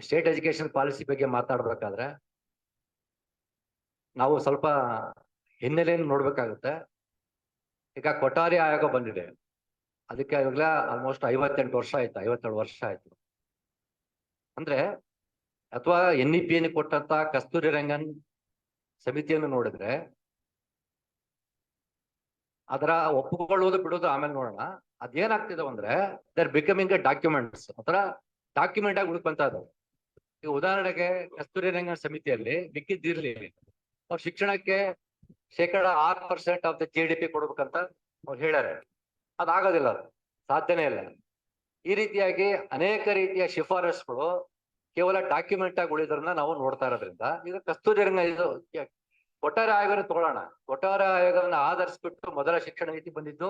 State education policy ಬಗ್ಗೆ ಮಾತಾಡ್ಬೇಕಾದ್ರೆ ನಾವು ಸ್ವಲ್ಪ ಹಿನ್ನೆಲೆಯನ್ನು ನೋಡ್ಬೇಕಾಗುತ್ತೆ. ಈಗ ಕೊಠಾರಿ ಆಯೋಗ ಬಂದಿದೆ. ಅದಕ್ಕೆ ಇವಾಗಲೇ ಆಲ್ಮೋಸ್ಟ್ ಐವತ್ತೆಂಟು ವರ್ಷ ಆಯ್ತು, ಐವತ್ತೇಳು ವರ್ಷ ಆಯ್ತು. ಅಂದ್ರೆ ಅಥವಾ ಎನ್ ಇ ಪಿ ಕೊಟ್ಟಂತ ಕಸ್ತೂರಿ ರಂಗನ್ ಸಮಿತಿಯನ್ನು ನೋಡಿದ್ರೆ ಅದರ ಒಪ್ಪಿಕೊಳ್ಳುವುದು ಬಿಡೋದು ಆಮೇಲೆ ನೋಡೋಣ. ಅದೇನಾಗ್ತಿದೆ ಅಂದ್ರೆ ದರ್ ಬಿಕಮಿಂಗ್ ಡಾಕ್ಯುಮೆಂಟ್ಸ್ ಅಥವಾ ಡಾಕ್ಯುಮೆಂಟ್ ಆಗಿ ಉಳ್ಕೊಂತ ಅದಾವ ಈಗ ಉದಾಹರಣೆಗೆ ಕಸ್ತೂರಿ ರಂಗ ಸಮಿತಿಯಲ್ಲಿ ಮಿಕ್ಕಿದ್ದಿರ್ಲಿ ಅವ್ರ ಶಿಕ್ಷಣಕ್ಕೆ ಶೇಕಡ R percent of the G D P ಕೊಡ್ಬೇಕಂತ ಅವ್ರು ಹೇಳ್ಯಾರೆ. ಅದಾಗೋದಿಲ್ಲ ಅದು. ಸಾಧ್ಯನೇ ಇಲ್ಲ. ಈ ರೀತಿಯಾಗಿ ಅನೇಕ ರೀತಿಯ ಶಿಫಾರಸುಗಳು ಕೇವಲ ಡಾಕ್ಯುಮೆಂಟ್ ಆಗಿ ಉಳಿದ್ರನ್ನ ನಾವು ನೋಡ್ತಾ ಇರೋದ್ರಿಂದ ಈಗ ಕಸ್ತೂರಿ ರಂಗ ಇದು ಒಟ್ಟಾರೆ ಆಯೋಗನ ತಗೊಳ್ಳೋಣ ಒಟ್ಟಾರೆ ಆಯೋಗವನ್ನು ಆಧರಿಸ್ಬಿಟ್ಟು ಮೊದಲ ಶಿಕ್ಷಣ ನೀತಿ ಬಂದಿದ್ದು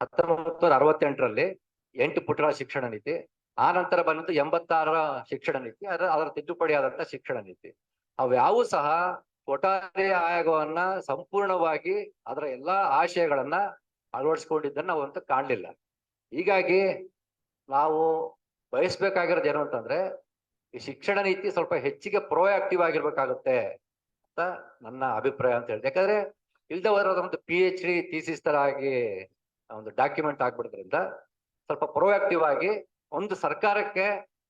ಹತ್ತೊಂಬತ್ತು ಅರವತ್ತೆಂಟರಲ್ಲಿ ಎಂಟು ಪುಟಗಳ ಶಿಕ್ಷಣ ನೀತಿ. ಆ ನಂತರ ಬಂದಿದ್ದು ಎಂಬತ್ತಾರರ ಶಿಕ್ಷಣ ನೀತಿ, ಅದರ ಅದರ ತಿದ್ದುಪಡಿ ಆದಂತ ಶಿಕ್ಷಣ ನೀತಿ. ಅವ್ಯಾವು ಸಹ ಒಟ್ಟಾರೆ ಆಯೋಗವನ್ನ ಸಂಪೂರ್ಣವಾಗಿ ಅದರ ಎಲ್ಲಾ ಆಶಯಗಳನ್ನ ಅಳವಡಿಸ್ಕೊಂಡಿದ್ದನ್ನ ನಾವಂತೂ ಕಾಣಲಿಲ್ಲ. ಹೀಗಾಗಿ ನಾವು ಬಯಸ್ಬೇಕಾಗಿರೋದು ಏನು ಅಂತಂದ್ರೆ, ಈ ಶಿಕ್ಷಣ ನೀತಿ ಸ್ವಲ್ಪ ಹೆಚ್ಚಿಗೆ ಪ್ರೋಆಕ್ಟಿವ್ ಆಗಿರ್ಬೇಕಾಗುತ್ತೆ ಅಂತ ನನ್ನ ಅಭಿಪ್ರಾಯ ಅಂತ ಹೇಳಿದೆ. ಯಾಕಂದ್ರೆ ಇಲ್ದ ಒಂದು ಪಿ ಎಚ್ ಡಿ ಥೀಸಿಸ್ ತರ ಆಗಿ ಒಂದು ಡಾಕ್ಯುಮೆಂಟ್ ಆಗ್ಬಿಡೋದ್ರಿಂದ ಸ್ವಲ್ಪ ಪ್ರೋಆಕ್ಟಿವ್ ಆಗಿ ಒಂದು ಸರ್ಕಾರಕ್ಕೆ